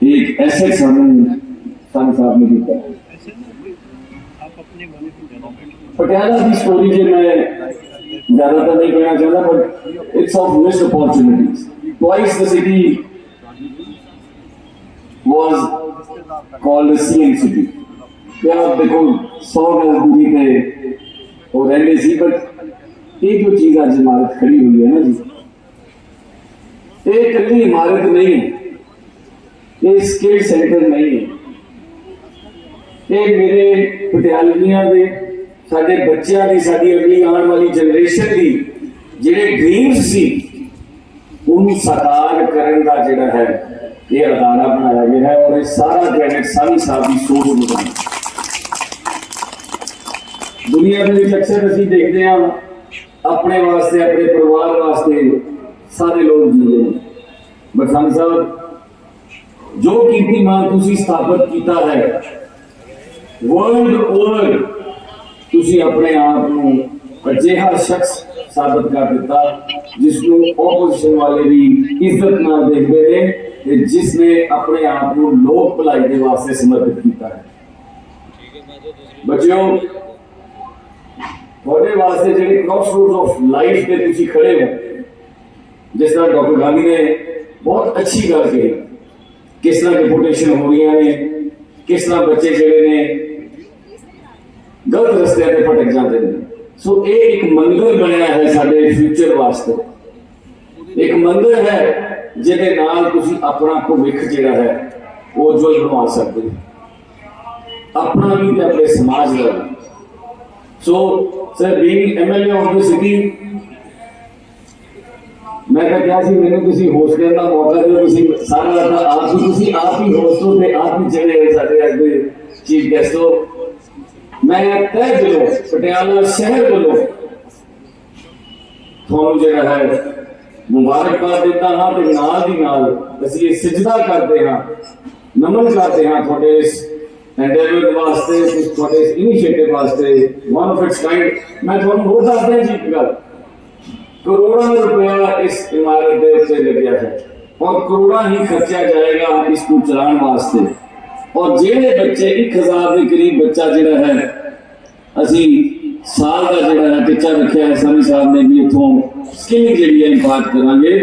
ਇੱਕ ਐਸੈਟ ਸਾਨੂੰ ਸਾਨੂੰ ਸਾਹਿਬ ਨੇ ਦਿੱਤਾ ਪਟਿਆਲਾ ਦੀ ਸਟੋਰੀ ਜੇ ਮੈਂ ਜ਼ਿਆਦਾ ਤਾਂ ਨਹੀਂ ਕਹਿਣਾ ਚਾਹੁੰਦਾ but it's of missed opportunities twice the city was called a CN city. ਤੇ ਆਪ ਦੇਖੋ 100 ਗਜ਼ ਦੂਰੀ ਤੇ ਉਹ ਰਹਿੰਦੇ ਸੀ ਬਟ ਇਹ ਜੋ ਚੀਜ਼ ਅੱਜ ਇਮਾਰਤ ਖੜੀ ਹੋਈ ਹੈ ਨਾ ਜੀ ਇਹ ਇਕੱਲੀ ਇਮਾਰਤ ਨਹੀਂ ਹੈ ਇਹ ਸਕਿੱਲ ਸੈਂਟਰ ਨਹੀਂ ਹੈ ਇਹ ਮੇਰੇ ਪਟਿਆਲੀਆਂ ਦੇ ਸਾਡੇ ਬੱਚਿਆਂ ਦੀ, ਸਾਡੀ ਅਗਲੀ ਆਉਣ ਵਾਲੀ ਜਨਰੇਸ਼ਨ ਦੀ ਜਿਹੜੇ ਡ੍ਰੀਮਸ ਸੀ, ਉਹਨੂੰ ਸਾਕਾਰ ਕਰਨ ਦਾ ਜਿਹੜਾ ਹੈ, ਇਹ ਅਦਾਰਾ ਬਣਾਇਆ ਗਿਆ ਹੈ ਔਰ ਇਹ ਸਾਰਾ ਕ੍ਰੈਡਿਟ ਸਾਰੀ ਸਾਹਿਬ ਦੀ ਸੋਚ ਨੂੰ ਬਣਾਇਆ ਦੁਨੀਆ ਦੇ ਵਿੱਚ ਅਕਸਰ ਅਸੀਂ ਦੇਖਦੇ ਹਾਂ, ਆਪਣੇ ਵਾਸਤੇ, ਆਪਣੇ ਪਰਿਵਾਰ ਵਾਸਤੇ ਸਾਰੇ ਲੋਕ ਜੀਂਦੇ ਨੇ। ਬਖਾਨ ਸਾਹਿਬ, ਜੋ ਕੀਰਤੀਮਾਨ ਤੁਸੀਂ ਸਥਾਪਿਤ ਕੀਤਾ ਹੈ ਵਰਲਡ ਓਵਰ ਤੁਸੀਂ ਆਪਣੇ ਆਪ ਨੂੰ ਅਜਿਹਾ ਸ਼ਖਸ ਸਾਬਤ ਕਰ ਦਿੱਤਾ ਜਿਸ ਨੂੰ ਆਪੋਜੀਸ਼ਨ ਵਾਲੇ ਵੀ ਇੱਜ਼ਤ ਨਾਲ ਦੇਖਦੇ ਨੇ ਤੇ ਜਿਸ ਨੇ ਆਪਣੇ ਆਪ ਨੂੰ ਲੋਕ ਭਲਾਈ ਦੇ ਵਾਸਤੇ ਸਮਰਪਿਤ ਕੀਤਾ ਹੈ। ਬੱਚਿਓ, ਤੁਹਾਡੇ ਵਾਸਤੇ ਜਿਹੜੇ ਕ੍ਰਾਸਰੋਡਸ ਆਫ ਲਾਈਫ ਤੇ ਤੁਸੀਂ ਖੜੇ ਹੋ, ਜਿਸ ਤਰ੍ਹਾਂ ਡਾਕਟਰ ਗਾਂਧੀ ਨੇ ਬਹੁਤ ਅੱਛੀ ਗੱਲ ਕਹੀ, ਕਿਸ ਤਰ੍ਹਾਂ ਡਿਪੋਟੇਸ਼ਨ ਹੋ ਰਹੀਆਂ ਨੇ, ਕਿਸ ਤਰ੍ਹਾਂ ਬੱਚੇ ਜਿਹੜੇ ਨੇ ਗਲਤ ਰਸਤਿਆਂ ਤੇ ਭਟਕ ਜਾਂਦੇ ਨੇ ਸੋ ਇਹ ਇੱਕ ਮੰਦਰ ਬਣਿਆ ਹੈ ਸਾਡੇ ਫਿਊਚਰ ਵਾਸਤੇ ਇੱਕ ਮੰਦਰ ਹੈ ਜਿਹਦੇ ਨਾਲ ਤੁਸੀਂ ਆਪਣਾ ਭਵਿੱਖ ਜਿਹੜਾ ਹੈ ਉਹ ਉਜਵਲ ਬਣਾ ਸਕਦੇ ਹੋ ਆਪਣਾ ਵੀ ਤੇ ਆਪਣੇ ਸਮਾਜ ਦਾ ਵੀ so sir being MLA of the city ਮੈਂ ਤਾਂ ਕਿਹਾ ਸੀ ਮੈਨੂੰ ਤੁਸੀਂ ਹੋਸਟ ਕਰਨ ਦਾ ਮੌਕਾ ਦਿਓ ਤੁਸੀਂ ਸਾਰਾ ਤਾਂ ਆਪ ਹੀ ਤੁਸੀਂ ਆਪ ਹੀ ਹੋਸਟ ਹੋ ਤੇ ਆਪ ਹੀ ਚਲੇ ਹੋਏ ਸਾਡੇ ਅੱਜ ਦੇ ਚੀਫ ਗੈਸਟ ਹੋ ਮੈਂ ਤਹਿ ਦਿਲੋਂ, ਪਟਿਆਲਾ ਸ਼ਹਿਰ ਵੱਲੋਂ ਤੁਹਾਨੂੰ ਜਿਹੜਾ ਹੈ ਮੁਬਾਰਕਬਾਦ ਦਿੰਦਾ ਹਾਂ ਤੇ ਨਾਲ ਦੀ ਨਾਲ ਅਸੀਂ ਇਹ ਸਜਦਾ ਕਰਦੇ ਹਾਂ, ਨਮਨ ਕਰਦੇ ਹਾਂ ਤੁਹਾਡੇ ਇਸ ਐਂਡੇਵਰ ਵਾਸਤੇ ਤੇ ਤੁਹਾਡੇ ਇਸ ਇਨੀਸ਼ੀਏਟਿਵ ਵਾਸਤੇ ਵਨ ਆਫ ਇਟਸ ਕਾਈਂਡ ਮੈਂ ਤੁਹਾਨੂੰ ਹੋਰ ਦੱਸਦਾ ਜੀ ਇੱਕ ਗੱਲ। ਕਰੋੜਾਂ ਰੁਪਇਆ ਇਸ ਇਮਾਰਤ ਦੇ ਉੱਤੇ ਲੱਗਿਆ ਹੈ। ਔਰ ਕਰੋੜਾਂ ਹੀ ਖਰਚਿਆ ਜਾਏਗਾ ਇਸ ਨੂੰ ਚਲਾਉਣ ਵਾਸਤੇ। ਔਰ ਜਿਹੜੇ ਬੱਚੇ 1000 ਦੇ ਕਰੀਬ ਬੱਚਾ ਜਿਹੜਾ ਹੈ, ਅਸੀਂ ਸਾਲ ਦਾ ਜਿਹੜਾ ਹੈ ਰੱਖਿਆ ਹੈ ਸਾਨੀ ਸਾਹਿਬ ਨੇ ਵੀ ਇਥੋਂ ਸਕਿੱਲਿੰਗ ਜਿਹੜੀ ਹੈ ਇੰਪਾਰਟ ਕਰਾਂਗੇ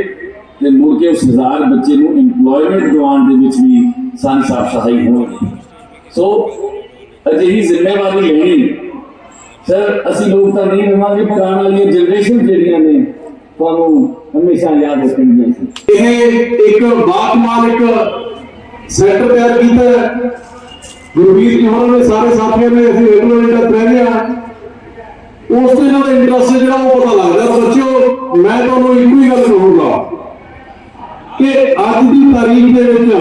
ਤੇ ਮੁੜ ਕੇ ਉਸ ਹਜ਼ਾਰ ਬੱਚੇ ਨੂੰ EMPLOYMENT ਦਿਵਾਉਣ ਦੇ ਵਿੱਚ ਵੀ ਸਾਨੀ ਸਾਹਿਬ ਸਹਾਈ ਹੋਣਗੇ ਸੋ ਅਜਿਹੀ ਜ਼ਿੰਮੇਵਾਰੀ ਲੈਣੀ। ਸਰ ਅਸੀਂ ਲੋਕ ਤਾਂ ਨਹੀਂ ਰਵਾਂਗੇ ਪਰ ਆਉਣ ਵਾਲੀਆਂ ਜਨਰੇਸ਼ਨ ਜਿਹੜੀਆਂ ਨੇ, ਤੁਹਾਨੂੰ ਹਮੇਸ਼ਾ ਯਾਦ ਰੱਖਣਗੀਆਂ ਸੀ ਇਹ ਇੱਕ ਬਾਤਮਾਨ ਇੱਕ ਸੈਂਟਰ ਤਿਆਰ ਕੀਤਾ ਹੈ। ਗੁਰਵੀਰ ਜੀ ਹੋਰਾਂ ਨੇ, ਸਾਰੇ ਸਾਥੀਆਂ ਨੇ, ਅਸੀਂ ਰੈਗੂਲਰ ਜਿਹੜਾ ਰਹਿੰਦੇ ਆ ਉਸ ਤੋਂ ਇਹਨਾਂ ਦਾ ਇੰਟਰਸਟ ਜਿਹੜਾ ਉਹ ਪਤਾ ਲੱਗਦਾ ਬੱਚਿਓ, ਮੈਂ ਤੁਹਾਨੂੰ ਇੱਕੋ ਹੀ ਗੱਲ ਕਹੂੰਗਾ ਕਿ ਅੱਜ ਦੀ ਤਾਰੀਖ ਦੇ ਵਿੱਚ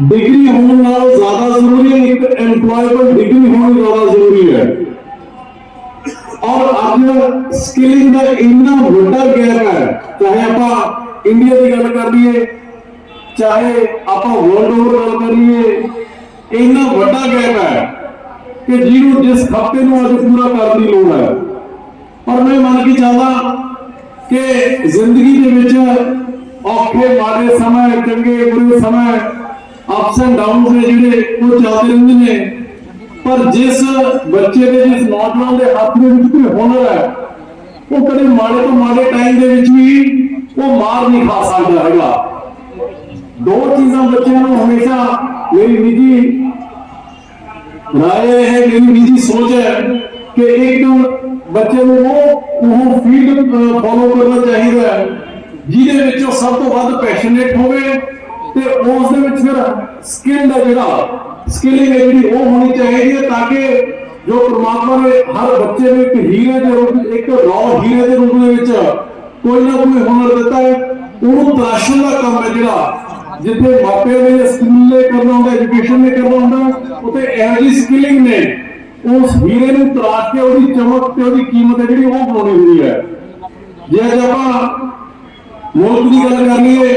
ਡਿਗਰੀ ਹੋਣ ਨਾਲ ਜ਼ਿਆਦਾ ਜ਼ਰੂਰੀ ਹੈ, ਇੱਕ ਐਮਪਲੋਏਬਲ ਡਿਗਰੀ ਹੋਣੀ ਜ਼ਿਆਦਾ ਜ਼ਰੂਰੀ ਹੈ ਔਰ ਅੱਜ ਸਕਿਲਿੰਗ ਦਾ ਇੰਨਾ ਵੱਡਾ ਗੈਪ ਹੈ, ਚਾਹੇ ਆਪਾਂ ਇੰਡੀਆ ਦੀ ਗੱਲ ਕਰ ਲਈਏ ਚਾਹੇ ਆਪਾਂ ਵਰਲਡ ਓਵਰ ਗੱਲ ਕਰੀਏ, ਇੰਨਾ ਵੱਡਾ ਗੈਪ ਹੈ ਕਿ ਜਿਹਨੂੰ ਜਿਸ ਖੱਪੇ ਨੂੰ ਅੱਜ ਪੂਰਾ ਕਰਨ ਦੀ ਲੋੜ ਹੈ। ਪਰ ਮੈਂ ਮੰਨ ਕੇ ਚੱਲਦਾ ਕਿ ਜ਼ਿੰਦਗੀ ਦੇ ਵਿੱਚ ਔਖੇ, ਮਾੜੇ ਸਮੇਂ, ਚੰਗੇ, ਬੁਰੇ ਸਮੇਂ ਅਪਸ ਐਂਡ ਡਾਊਨਸ ਨੇ ਜਿਹੜੇ ਉਹ ਚੱਲਦੇ ਰਹਿੰਦੇ ਨੇ। ਪਰ ਜਿਸ ਬੱਚੇ ਦੇ, ਜਿਸ ਨੌਜਵਾਨ ਦੇ ਹੱਥ ਦੇ ਵਿੱਚ ਕੋਈ ਹੁਨਰ ਹੈ, ਉਹ ਕਦੇ ਮਾੜੇ ਤੋਂ ਮਾੜੇ ਟਾਈਮ ਦੇ ਵਿੱਚ ਵੀ ਉਹ ਮਾਰ ਨਹੀਂ ਖਾ ਸਕਦਾ ਹੈਗਾ। ਦੋ ਚੀਜ਼ਾਂ ਬੱਚਿਆਂ ਨੂੰ ਹਮੇਸ਼ਾ ਮੇਰੀ ਨਿੱਜੀ ਰਾਏ ਹੈ, ਮੇਰੀ ਨਿੱਜੀ ਸੋਚ ਹੈ ਕਿ ਇੱਕ ਬੱਚੇ ਨੂੰ ਉਹ ਉਹ ਫੀਲਡ ਫੋਲੋ ਕਰਨਾ ਚਾਹੀਦਾ ਹੈ, ਜਿਹਦੇ ਵਿੱਚ ਉਹ ਸਭ ਤੋਂ ਵੱਧ ਪੈਸ਼ਨੇਟ ਹੋਵੇ ਤੇ ਉਸ ਦੇ ਵਿੱਚ ਫਿਰ ਸਕਿੱਲ ਦਾ ਜਿਹੜਾ ਸਕਿਲਿੰਗ ਹੈ ਜਿਹੜੀ ਉਹ ਹੋਣੀ ਚਾਹੀਦੀ ਹੈ ਤਾਂ ਕਿ ਜੋ ਪ੍ਰਮਾਤਮਾ ਨੇ ਹਰ ਬੱਚੇ ਨੂੰ ਇੱਕ ਹੀਰੇ ਦੇ ਰੂਪ, ਇੱਕ ਰੌ ਹੀਰੇ ਦੇ ਰੂਪ ਦੇ ਵਿੱਚ ਕੋਈ ਨਾ ਕੋਈ ਹੁਨਰ ਦਿੱਤਾ ਹੈ, ਉਹਨੂੰ ਤਰਾਸ਼ਣ ਦਾ ਕੰਮ ਹੈ ਜਿਹੜਾ ਜਿੱਥੇ ਮਾਪਿਆਂ ਨੇ ਸਕੂਲ ਨੇ ਕਰਨਾ ਹੁੰਦਾ ਐਜੂਕੇਸ਼ਨ ਨੇ ਕਰਨਾ ਹੁੰਦਾ, ਉੱਥੇ ਇਹੋ ਸਕਿਲਿੰਗ ਨੇ। ਉਸ ਹੀਰੇ ਨੂੰ ਤਰਾਸ਼ ਕੇ ਉਹਦੀ ਚਮਕ ਤੇ ਉਹਦੀ ਕੀਮਤ ਹੈ ਜਿਹੜੀ ਉਹ ਬਣਾਉਣੀ ਹੁੰਦੀ ਹੈ। ਜੇ ਆਪਾਂ ਮੁਲਕ ਦੀ ਗੱਲ ਕਰ ਲਈਏ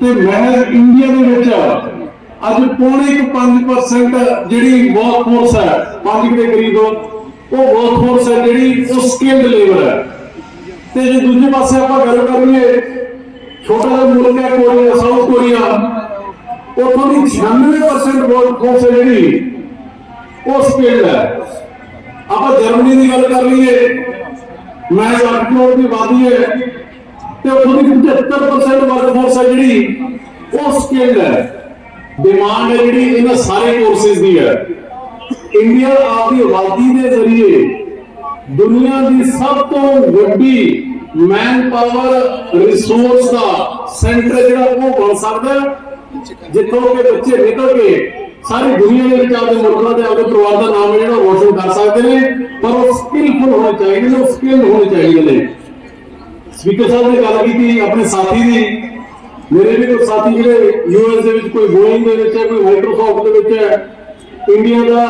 ਤੇ ਮਹਿਜ਼ ਇੰਡੀਆ ਦੇ ਵਿੱਚ ਅੱਜ ਪੌਣੇ ਕੁ 5% ਜਿਹੜੀ ਵਰਕ ਫੋਰਸ ਹੈ 5 ਦੇ ਕਰੀਬ, ਉਹ ਵਰਕ ਫੋਰਸ ਹੈ ਜਿਹੜੀ ਉਹ ਸਕਿਲਡ ਲੇਬਰ ਹੈ। ਤੇ ਜੇ ਦੂਜੇ ਪਾਸੇ ਆਪਾਂ ਗੱਲ ਕਰ ਲਈਏ ਛੋਟਾ ਜਿਹਾ ਮੁਲਕ ਹੈ ਕੋਰੀਆ ਸਾਊਥ ਕੋਰੀਆ ਉੱਥੋਂ ਦੀ 96% ਵਰਕ ਫੋਰਸ ਹੈ ਜਿਹੜੀ ਉਹ ਸਕਿਲਡ ਹੈ ਆਪਾਂ ਜਰਮਨੀ ਦੀ ਗੱਲ ਕਰ ਲਈਏ ਮੈਂ 8 ਕਰੋੜ ਦੀ ਆਬਾਦੀ ਹੈ ਤੇ ਉੱਥੋਂ ਦੀ 75% ਵਰਕ ਫੋਰਸ ਹੈ ਜਿਹੜੀ ਉਹ ਸਕਿਲਡ ਹੈ ਡਿਮਾਂਡ ਹੈ ਜਿਹੜੀ ਇਹਨਾਂ ਸਾਰੇ ਕੋਰਸਿਸ ਦੀ ਹੈ ਇੰਡੀਆ ਆਪਦੀ ਆਬਾਦੀ ਦੇ ਜ਼ਰੀਏ ਦੁਨੀਆ ਦੀ ਸਭ ਤੋਂ ਵੱਡੀ ਮੈਨ ਪਾਵਰ ਰਿਸੋਰਸ ਦਾ ਸੈਂਟਰ ਜਿਹੜਾ ਉਹ ਬਣ ਸਕਦਾ ਜਿੱਥੋਂ ਕਿ ਬੱਚੇ ਨਿਕਲ ਕੇ ਸਾਰੀ ਦੁਨੀਆ ਦੇ ਵਿੱਚ ਆਪਦੇ ਮੁਲਕਾਂ ਤੇ, ਆਪਦੇ ਪਰਿਵਾਰ ਦਾ ਨਾਮ ਜਿਹੜਾ ਰੋਸ਼ਨ ਕਰ ਸਕਦੇ ਨੇ। ਪਰ ਉਹ ਸਕਿਲਫੁਲ ਹੋਣੇ ਚਾਹੀਦੇ ਨੇ, ਉਹ ਸਕਿਲ ਹੋਣੇ ਚਾਹੀਦੇ ਨੇ। ਸਪੀਕਰ ਸਾਹਿਬ ਨੇ ਗੱਲ ਕੀਤੀ ਆਪਣੇ ਸਾਥੀ ਦੀ। ਮੇਰੇ ਵੀ ਕੋਈ ਸਾਥੀ ਜਿਹੜੇ ਯੂਐਸ ਦੇ ਵਿੱਚ ਕੋਈ ਬੋਇੰਗ ਦੇ ਵਿੱਚ ਹੈ, ਕੋਈ ਮਾਈਕਰੋਸਾਫਟ ਦੇ ਵਿੱਚ ਹੈ ਇੰਡੀਆ ਦਾ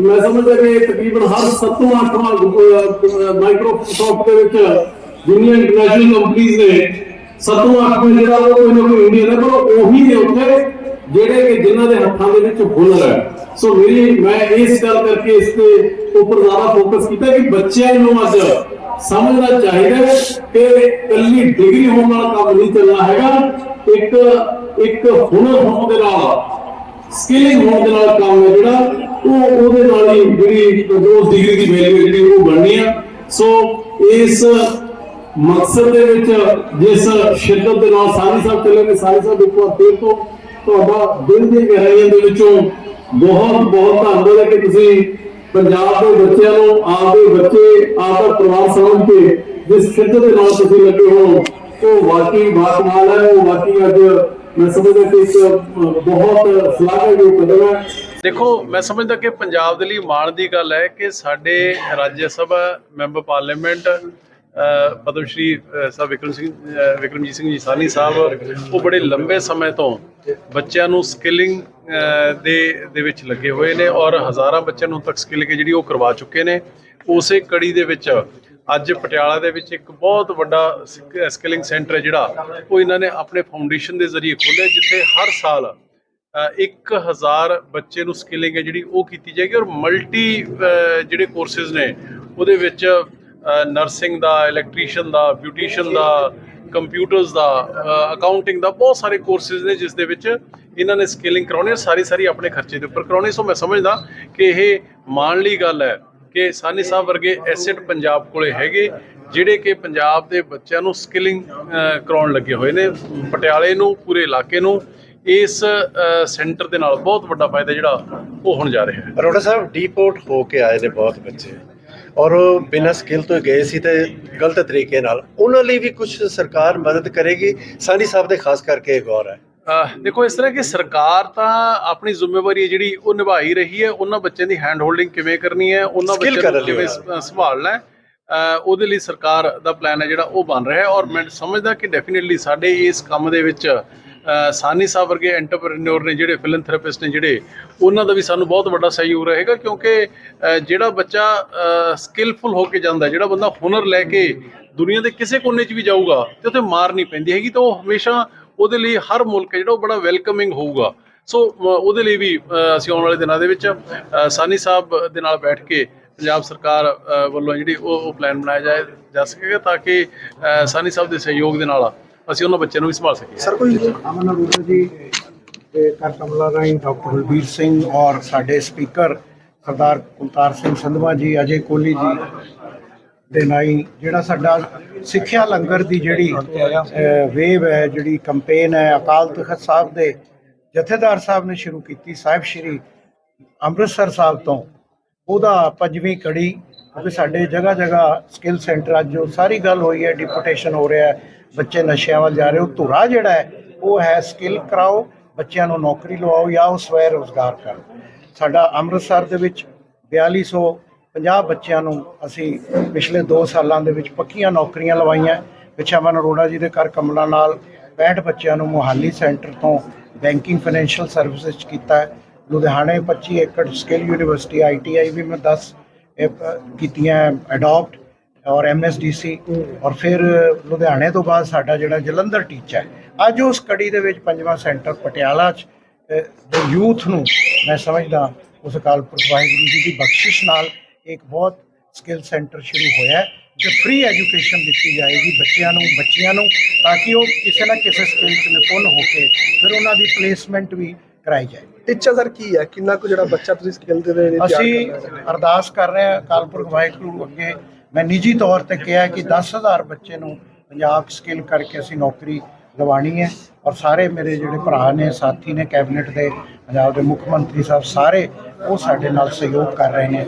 ਮੈਂ ਸਮਝਦਾ ਕਿ ਤਕਰੀਬਨ ਹਰ 7ਵਾਂ 8ਵਾਂ ਮਾਈਕਰੋਸਾਫਟ ਦੇ ਵਿੱਚ ਦੁਨੀਆ ਇੰਟਰਨੈਸ਼ਨਲ ਕੰਪਨੀਆਂ ਨੇ 7ਵਾਂ 8ਵਾਂ ਜਿਹੜਾ ਉਹ ਕੋਈ ਨਾ ਕੋਈ ਇੰਡੀਆ ਦਾ ਪਰ ਉਹੀ ਨੇ ਉੱਥੇ ਜਿਹੜੇ ਕਿ ਜਿਨ੍ਹਾਂ ਦੇ ਹੱਥਾਂ ਦੇ ਵਿੱਚ ਹੁਨਰ ਹੈ। ਸੋ ਮੇਰੀ ਮੈਂ ਇਸ ਗੱਲ ਕਰਕੇ ਇਸ ਤੇ ਉੱਪਰ ਜ਼ਿਆਦਾ ਫੋਕਸ ਕੀਤਾ ਕਿ ਬੱਚਿਆਂ ਨੂੰ ਅੱਜ ਸਮਝਣਾ ਚਾਹੀਦਾ ਕਿ ਇਕੱਲੀ ਡਿਗਰੀ ਹੋਣ ਨਾਲ ਕੰਮ ਨਹੀਂ ਚੱਲਣਾ ਹੈਗਾ। ਇੱਕ ਇੱਕ ਹੁਨਰ ਹੋਣ ਦੇ ਨਾਲ ਸਕਿਲਿੰਗ ਹੋਣ ਦੇ ਨਾਲ ਕੰਮ ਹੈ ਜਿਹੜਾ, ਉਹ ਉਹਦੇ ਨਾਲ ਹੀ ਜਿਹੜੀ ਉਸ ਡਿਗਰੀ ਦੀ ਵੈਲਿਊ ਜਿਹੜੀ ਉਹ ਬਣਨੀ ਆ। ਸੋ ਇਸ ਮਕਸਦ ਦੇ ਵਿੱਚ ਜਿਸ ਸ਼ਿੱਦਤ ਦੇ ਨਾਲ ਸਾਰੀ ਸਾਹਿਬ ਚੱਲਣਗੇ ਸਾਰੀ ਸਾਹਿਬ ਇੱਕ ਵਾਰ ਫੇਰ ਤੋਂ ਤੁਹਾਡਾ ਦਿਲ ਦੀ ਗਹਿਰਾਈਆਂ ਦੇ ਵਿੱਚੋਂ ਬਹੁਤ ਬਹੁਤ ਧੰਨਵਾਦ ਹੈ ਕਿ ਤੁਸੀਂ ਪੰਜਾਬ ਦੇ ਬੱਚਿਆਂ ਨੂੰ, ਆਪਦੇ ਬੱਚੇ, ਆਪਦਾ ਪਰਿਵਾਰ ਸਮਝ ਕੇ ਜਿਸ ਸ਼ਿੱਦਤ ਦੇ ਨਾਲ ਤੁਸੀਂ ਲੱਗੇ ਹੋ, ਉਹ ਵਾਕਈ ਬਾਕਮਾਲ ਹੈ, ਉਹ ਵਾਕਈ ਅੱਜ ਮੈਂ ਸਮਝਦਾ ਕਿ ਇੱਕ ਬਹੁਤ ਸ਼ਲਾਘਾਯੋਗ ਕਦਮ ਹੈ। ਦੇਖੋ, ਮੈਂ ਸਮਝਦਾ ਕਿ ਪੰਜਾਬ ਦੇ ਲਈ ਮਾਣ ਦੀ ਗੱਲ ਹੈ ਕਿ ਸਾਡੇ ਰਾਜ ਸਭਾ, ਮੈਂਬਰ ਪਾਰਲੀਮੈਂਟ ਪਦਮ ਸ਼੍ਰੀ ਸਾਹਿਬ ਵਿਕਰਮ ਸਿੰਘ ਵਿਕਰਮਜੀਤ ਸਿੰਘ ਜੀ ਸਾਨੀ ਸਾਹਿਬ ਉਹ ਬੜੇ ਲੰਬੇ ਸਮੇਂ ਤੋਂ ਬੱਚਿਆਂ ਨੂੰ ਸਕਿਲਿੰਗ ਦੇ ਦੇ ਵਿੱਚ ਲੱਗੇ ਹੋਏ ਨੇ ਔਰ ਹਜ਼ਾਰਾਂ ਬੱਚਿਆਂ ਨੂੰ ਤੱਕ ਸਕਿੱਲ ਕੇ ਜਿਹੜੀ ਉਹ ਕਰਵਾ ਚੁੱਕੇ ਨੇ। ਉਸੇ ਕੜੀ ਦੇ ਵਿੱਚ ਅੱਜ ਪਟਿਆਲਾ ਦੇ ਵਿੱਚ ਇੱਕ ਬਹੁਤ ਵੱਡਾ ਸਕਿਲਿੰਗ ਸੈਂਟਰ ਹੈ ਜਿਹੜਾ ਉਹ ਇਹਨਾਂ ਨੇ ਆਪਣੇ ਫਾਊਂਡੇਸ਼ਨ ਦੇ ਜ਼ਰੀਏ ਖੋਲ੍ਹਿਆ ਜਿੱਥੇ ਹਰ ਸਾਲ ਅ, 1000 ਬੱਚੇ ਨੂੰ ਸਕਿਲਿੰਗ ਹੈ ਜਿਹੜੀ ਉਹ ਕੀਤੀ ਜਾਏਗੀ ਔਰ ਮਲਟੀ ਜਿਹੜੇ ਕੋਰਸਿਸ ਨੇ ਉਹਦੇ ਵਿੱਚ ਨਰਸਿੰਗ ਦਾ ਇਲੈਕਟ੍ਰੀਸ਼ੀਅਨ ਦਾ ਬਿਊਟੀਸ਼ੀਅਨ ਦਾ ਕੰਪਿਊਟਰਸ ਦਾ ਅਕਾਊਂਟਿੰਗ ਦਾ ਬਹੁਤ ਸਾਰੇ ਕੋਰਸਿਸ ਨੇ ਜਿਸ ਦੇ ਵਿੱਚ ਇਹਨਾਂ ਨੇ ਸਕਿਲਿੰਗ ਕਰਾਉਣੀ ਸਾਰੀ ਸਾਰੀ ਆਪਣੇ ਖਰਚੇ ਦੇ ਉੱਪਰ ਕਰਾਉਣੀ ਸੋ ਮੈਂ ਸਮਝਦਾ ਕਿ ਇਹ ਮਾਣ ਲਈ ਗੱਲ ਹੈ ਕਿ ਸਾਨੀ ਸਾਹਿਬ ਵਰਗੇ ਐਸੈਟ ਪੰਜਾਬ ਕੋਲੇ ਹੈਗੇ, ਜਿਹੜੇ ਕਿ ਪੰਜਾਬ ਦੇ ਬੱਚਿਆਂ ਨੂੰ ਸਕਿਲਿੰਗ ਕਰਾਉਣ ਲੱਗੇ ਹੋਏ ਨੇ, ਪਟਿਆਲੇ ਨੂੰ, ਪੂਰੇ ਇਲਾਕੇ ਨੂੰ, ਇਸ ਸੈਂਟਰ ਦੇ ਨਾਲ ਬਹੁਤ ਵੱਡਾ ਫਾਇਦਾ ਜਿਹੜਾ ਉਹ ਹੋਣ ਜਾ ਰਿਹਾ ਹੈ। ਅਰੋੜਾ ਸਾਹਿਬ ਡੀਪੋਰਟ ਹੋ ਕੇ ਆਏ ਨੇ ਬਹੁਤ ਬੱਚੇ। ਔਰ ਬਿਨਾਂ ਸਕਿੱਲ ਤੋਂ ਗਏ ਸੀ ਤੇ ਗਲਤ ਤਰੀਕੇ ਨਾਲ। ਉਹਨਾਂ ਲਈ ਵੀ ਕੁਝ ਸਰਕਾਰ ਮਦਦ ਕਰੇਗੀ। ਸਾਡੀ ਸਾਹਿਬ ਦੇ ਖਾਸ ਕਰਕੇ ਗੌਰ ਹੈ। ਦੇਖੋ ਇਸ ਤਰ੍ਹਾਂ ਕਿ ਸਰਕਾਰ ਤਾਂ ਆਪਣੀ ਜ਼ਿੰਮੇਵਾਰੀ ਜਿਹੜੀ ਉਹ ਨਿਭਾ ਹੀ ਰਹੀ ਹੈ। ਉਹਨਾਂ ਬੱਚਿਆਂ ਦੀ ਹੈਂਡ ਹੋਲਡਿੰਗ ਕਿਵੇਂ ਕਰਨੀ ਹੈ ਉਹਨਾਂ ਬੱਚਿਆਂ ਨੂੰ ਕਿਵੇਂ ਸੰਭਾਲਣਾ ਹੈ ਉਹਦੇ ਲਈ ਸਰਕਾਰ ਦਾ ਪਲਾਨ ਹੈ ਜਿਹੜਾ ਉਹ ਬਣ ਰਿਹਾ ਹੈ। ਔਰ ਮੈਂ ਸਮਝਦਾ ਕਿ ਡੈਫੀਨਿਟਲੀ ਸਾਡੇ ਇਸ ਕੰਮ ਦੇ ਵਿੱਚ ਸਾਨੀ ਸਾਹਿਬ ਵਰਗੇ ਐਂਟਰਪ੍ਰੈਨਿਓਰ ਨੇ ਜਿਹੜੇ ਫਿਲੈਂਥਰੈਪਿਸਟ ਨੇ ਜਿਹੜੇ, ਉਹਨਾਂ ਦਾ ਵੀ ਸਾਨੂੰ ਬਹੁਤ ਵੱਡਾ ਸਹਿਯੋਗ ਰਹੇਗਾ ਕਿਉਂਕਿ ਜਿਹੜਾ ਬੱਚਾ ਸਕਿੱਲਫੁਲ ਹੋ ਕੇ ਜਾਂਦਾ, ਜਿਹੜਾ ਬੰਦਾ ਹੁਨਰ ਲੈ ਕੇ ਦੁਨੀਆ ਦੇ ਕਿਸੇ ਕੋਨੇ 'ਚ ਵੀ ਜਾਊਗਾ ਤੇ ਉੱਥੇ ਮਾਰ ਨਹੀਂ ਪੈਂਦੀ ਹੈਗੀ ਤਾਂ ਉਹ ਹਮੇਸ਼ਾ ਉਹਦੇ ਲਈ ਹਰ ਮੁਲਕ ਹੈ ਜਿਹੜਾ ਉਹ ਬੜਾ ਵੈਲਕਮਿੰਗ ਹੋਊਗਾ। ਸੋ ਉਹਦੇ ਲਈ ਵੀ ਅਸੀਂ ਆਉਣ ਵਾਲੇ ਦਿਨਾਂ ਦੇ ਵਿੱਚ ਸਾਨੀ ਸਾਹਿਬ ਦੇ ਨਾਲ ਬੈਠ ਕੇ ਪੰਜਾਬ ਸਰਕਾਰ ਵੱਲੋਂ ਜਿਹੜੀ ਉਹ ਉਹ ਪਲਾਨ ਬਣਾਇਆ ਜਾਏ, ਜਾ ਸਕੇਗਾ ਤਾਂ ਕਿ ਸਾਨੀ ਸਾਹਿਬ ਦੇ ਸਹਿਯੋਗ ਦੇ ਨਾਲ ਅਸੀਂ ਉਹਨਾਂ ਬੱਚਿਆਂ ਨੂੰ ਵੀ ਸੰਭਾਲ ਸਕੀਏ। ਸਰ, ਕੋਈ ਅਮਨ ਅਰੋੜਾ ਜੀ ਤੇ ਕਰ ਰਾਈ ਡਾਕਟਰ ਬਲਬੀਰ ਸਿੰਘ ਔਰ ਸਾਡੇ ਸਪੀਕਰ ਸਰਦਾਰ ਕੁਲਤਾਰ ਸਿੰਘ ਸੰਧਵਾ ਜੀ, ਅਜੇ ਕੋਹਲੀ ਜੀ ਦੇ ਨਾਈ ਜਿਹੜਾ ਸਾਡਾ ਸਿੱਖਿਆ ਲੰਗਰ ਦੀ ਜਿਹੜੀ ਵੇਵ ਹੈ, ਜਿਹੜੀ ਕੰਪੇਨ ਹੈ, ਅਕਾਲ ਤਖਤ ਸਾਹਿਬ ਦੇ ਜਥੇਦਾਰ ਸਾਹਿਬ ਨੇ ਸ਼ੁਰੂ ਕੀਤੀ, ਸਾਹਿਬ ਸ਼੍ਰੀ ਅੰਮ੍ਰਿਤਸਰ ਸਾਹਿਬ ਤੋਂ। ਉਹਦਾ ਪੰਜਵੀਂ ਕੜੀ, ਕਿਉਂਕਿ ਸਾਡੇ ਜਗ੍ਹਾ ਜਗ੍ਹਾ ਸਕਿੱਲ ਸੈਂਟਰ ਅੱਜ ਜੋ ਸਾਰੀ ਗੱਲ ਹੋਈ ਹੈ ਡਿਪੂਟੇਸ਼ਨ ਹੋ ਰਿਹਾ ਹੈ। ਬੱਚੇ ਨਸ਼ਿਆਂ ਵੱਲ ਜਾ ਰਹੇ ਉਹ ਧੁਰਾ ਜਿਹੜਾ ਹੈ, ਉਹ ਹੈ ਸਕਿੱਲ ਕਰਾਓ, ਬੱਚਿਆਂ ਨੂੰ ਨੌਕਰੀ ਲਵਾਓ ਜਾਂ ਉਹ ਸਵੈ ਰੋਜ਼ਗਾਰ ਕਰੋ ਸਾਡਾ ਅੰਮ੍ਰਿਤਸਰ ਦੇ ਵਿੱਚ 4250 ਬੱਚਿਆਂ ਨੂੰ ਅਸੀਂ ਪਿਛਲੇ 2 ਸਾਲਾਂ ਦੇ ਵਿੱਚ ਪੱਕੀਆਂ ਨੌਕਰੀਆਂ ਲਵਾਈਆਂ। ਪਿੱਛੇ ਅਮਨ ਅਰੋੜਾ ਜੀ ਦੇ ਘਰ ਕਮਲਾ ਨਾਲ 65 ਬੱਚਿਆਂ ਨੂੰ ਮੋਹਾਲੀ ਸੈਂਟਰ ਤੋਂ ਬੈਂਕਿੰਗ ਫਾਈਨੈਂਸ਼ੀਅਲ ਸਰਵਿਸਿਜ਼ 'ਚ ਕੀਤਾ ਹੈ। ਲੁਧਿਆਣੇ 25 ਏਕੜ ਸਕਿੱਲ ਯੂਨੀਵਰਸਿਟੀ ਆਈਟੀਆਈ ਵੀ ਮੈਂ 10 ਕੀਤੀਆਂ ਅਡਾਪਟ। ਔਰ ਐਮਐਸਡੀਸੀ ਔਰ ਫਿਰ ਲੁਧਿਆਣੇ ਤੋਂ ਬਾਅਦ ਸਾਡਾ ਜਿਹੜਾ ਜਲੰਧਰ ਟੀਚਾ ਹੈ ਅੱਜ ਉਸ ਕੜੀ ਦੇ ਵਿੱਚ ਪੰਜਵਾਂ ਸੈਂਟਰ ਪਟਿਆਲਾ 'ਚ ਦੇ ਯੂਥ ਨੂੰ ਮੈਂ ਸਮਝਦਾ ਉਸ ਅਕਾਲ ਪੁਰਖ ਵਾਹਿਗੁਰੂ ਜੀ ਦੀ ਬਖਸ਼ਿਸ਼ ਨਾਲ ਇੱਕ ਬਹੁਤ ਸਕਿੱਲ ਸੈਂਟਰ ਸ਼ੁਰੂ ਹੋਇਆ ਹੈ ਤੇ ਫ੍ਰੀ ਐਜੂਕੇਸ਼ਨ ਦਿੱਤੀ ਜਾਏਗੀ ਬੱਚਿਆਂ ਨੂੰ ਬੱਚਿਆਂ ਨੂੰ ਤਾਂ ਕਿ ਉਹ ਕਿਸੇ ਨਾ ਕਿਸੇ ਸਕਿੱਲ 'ਚ ਨਿਪੁੰਨ ਹੋ ਕੇ ਫਿਰ ਉਹਨਾਂ ਦੀ ਪਲੇਸਮੈਂਟ ਵੀ ਕਰਾਈ ਜਾਏ। ਟੀਚਾ ਸਰ ਕੀ ਹੈ? ਕਿੰਨਾ ਕੁ ਜਿਹੜਾ ਬੱਚਾ ਤੁਸੀਂ ਸਕਿੱਲ ਦੇ ਤਿਆਰ ਅਸੀਂ ਅਰਦਾਸ ਕਰ ਰਹੇ ਹਾਂ ਅਕਾਲ ਪੁਰਖ ਵਾਹਿਗੁਰੂ ਅੱਗੇ ਮੈਂ ਨਿੱਜੀ ਤੌਰ ਤੇ ਕਿਹਾ ਕਿ 10000 ਬੱਚੇ ਨੂੰ ਪੰਜਾਬ ਸਕਿੱਲ ਕਰਕੇ ਅਸੀਂ ਨੌਕਰੀ ਲਵਾਣੀ ਹੈ ਔਰ ਸਾਰੇ ਮੇਰੇ ਜਿਹੜੇ ਭਰਾ ਨੇ, ਸਾਥੀ ਨੇ, ਕੈਬਨਿਟ ਦੇ, ਪੰਜਾਬ ਦੇ ਮੁੱਖ ਮੰਤਰੀ ਸਾਹਿਬ, ਸਾਰੇ ਉਹ ਸਾਡੇ ਨਾਲ ਸਹਿਯੋਗ ਕਰ ਰਹੇ ਨੇ।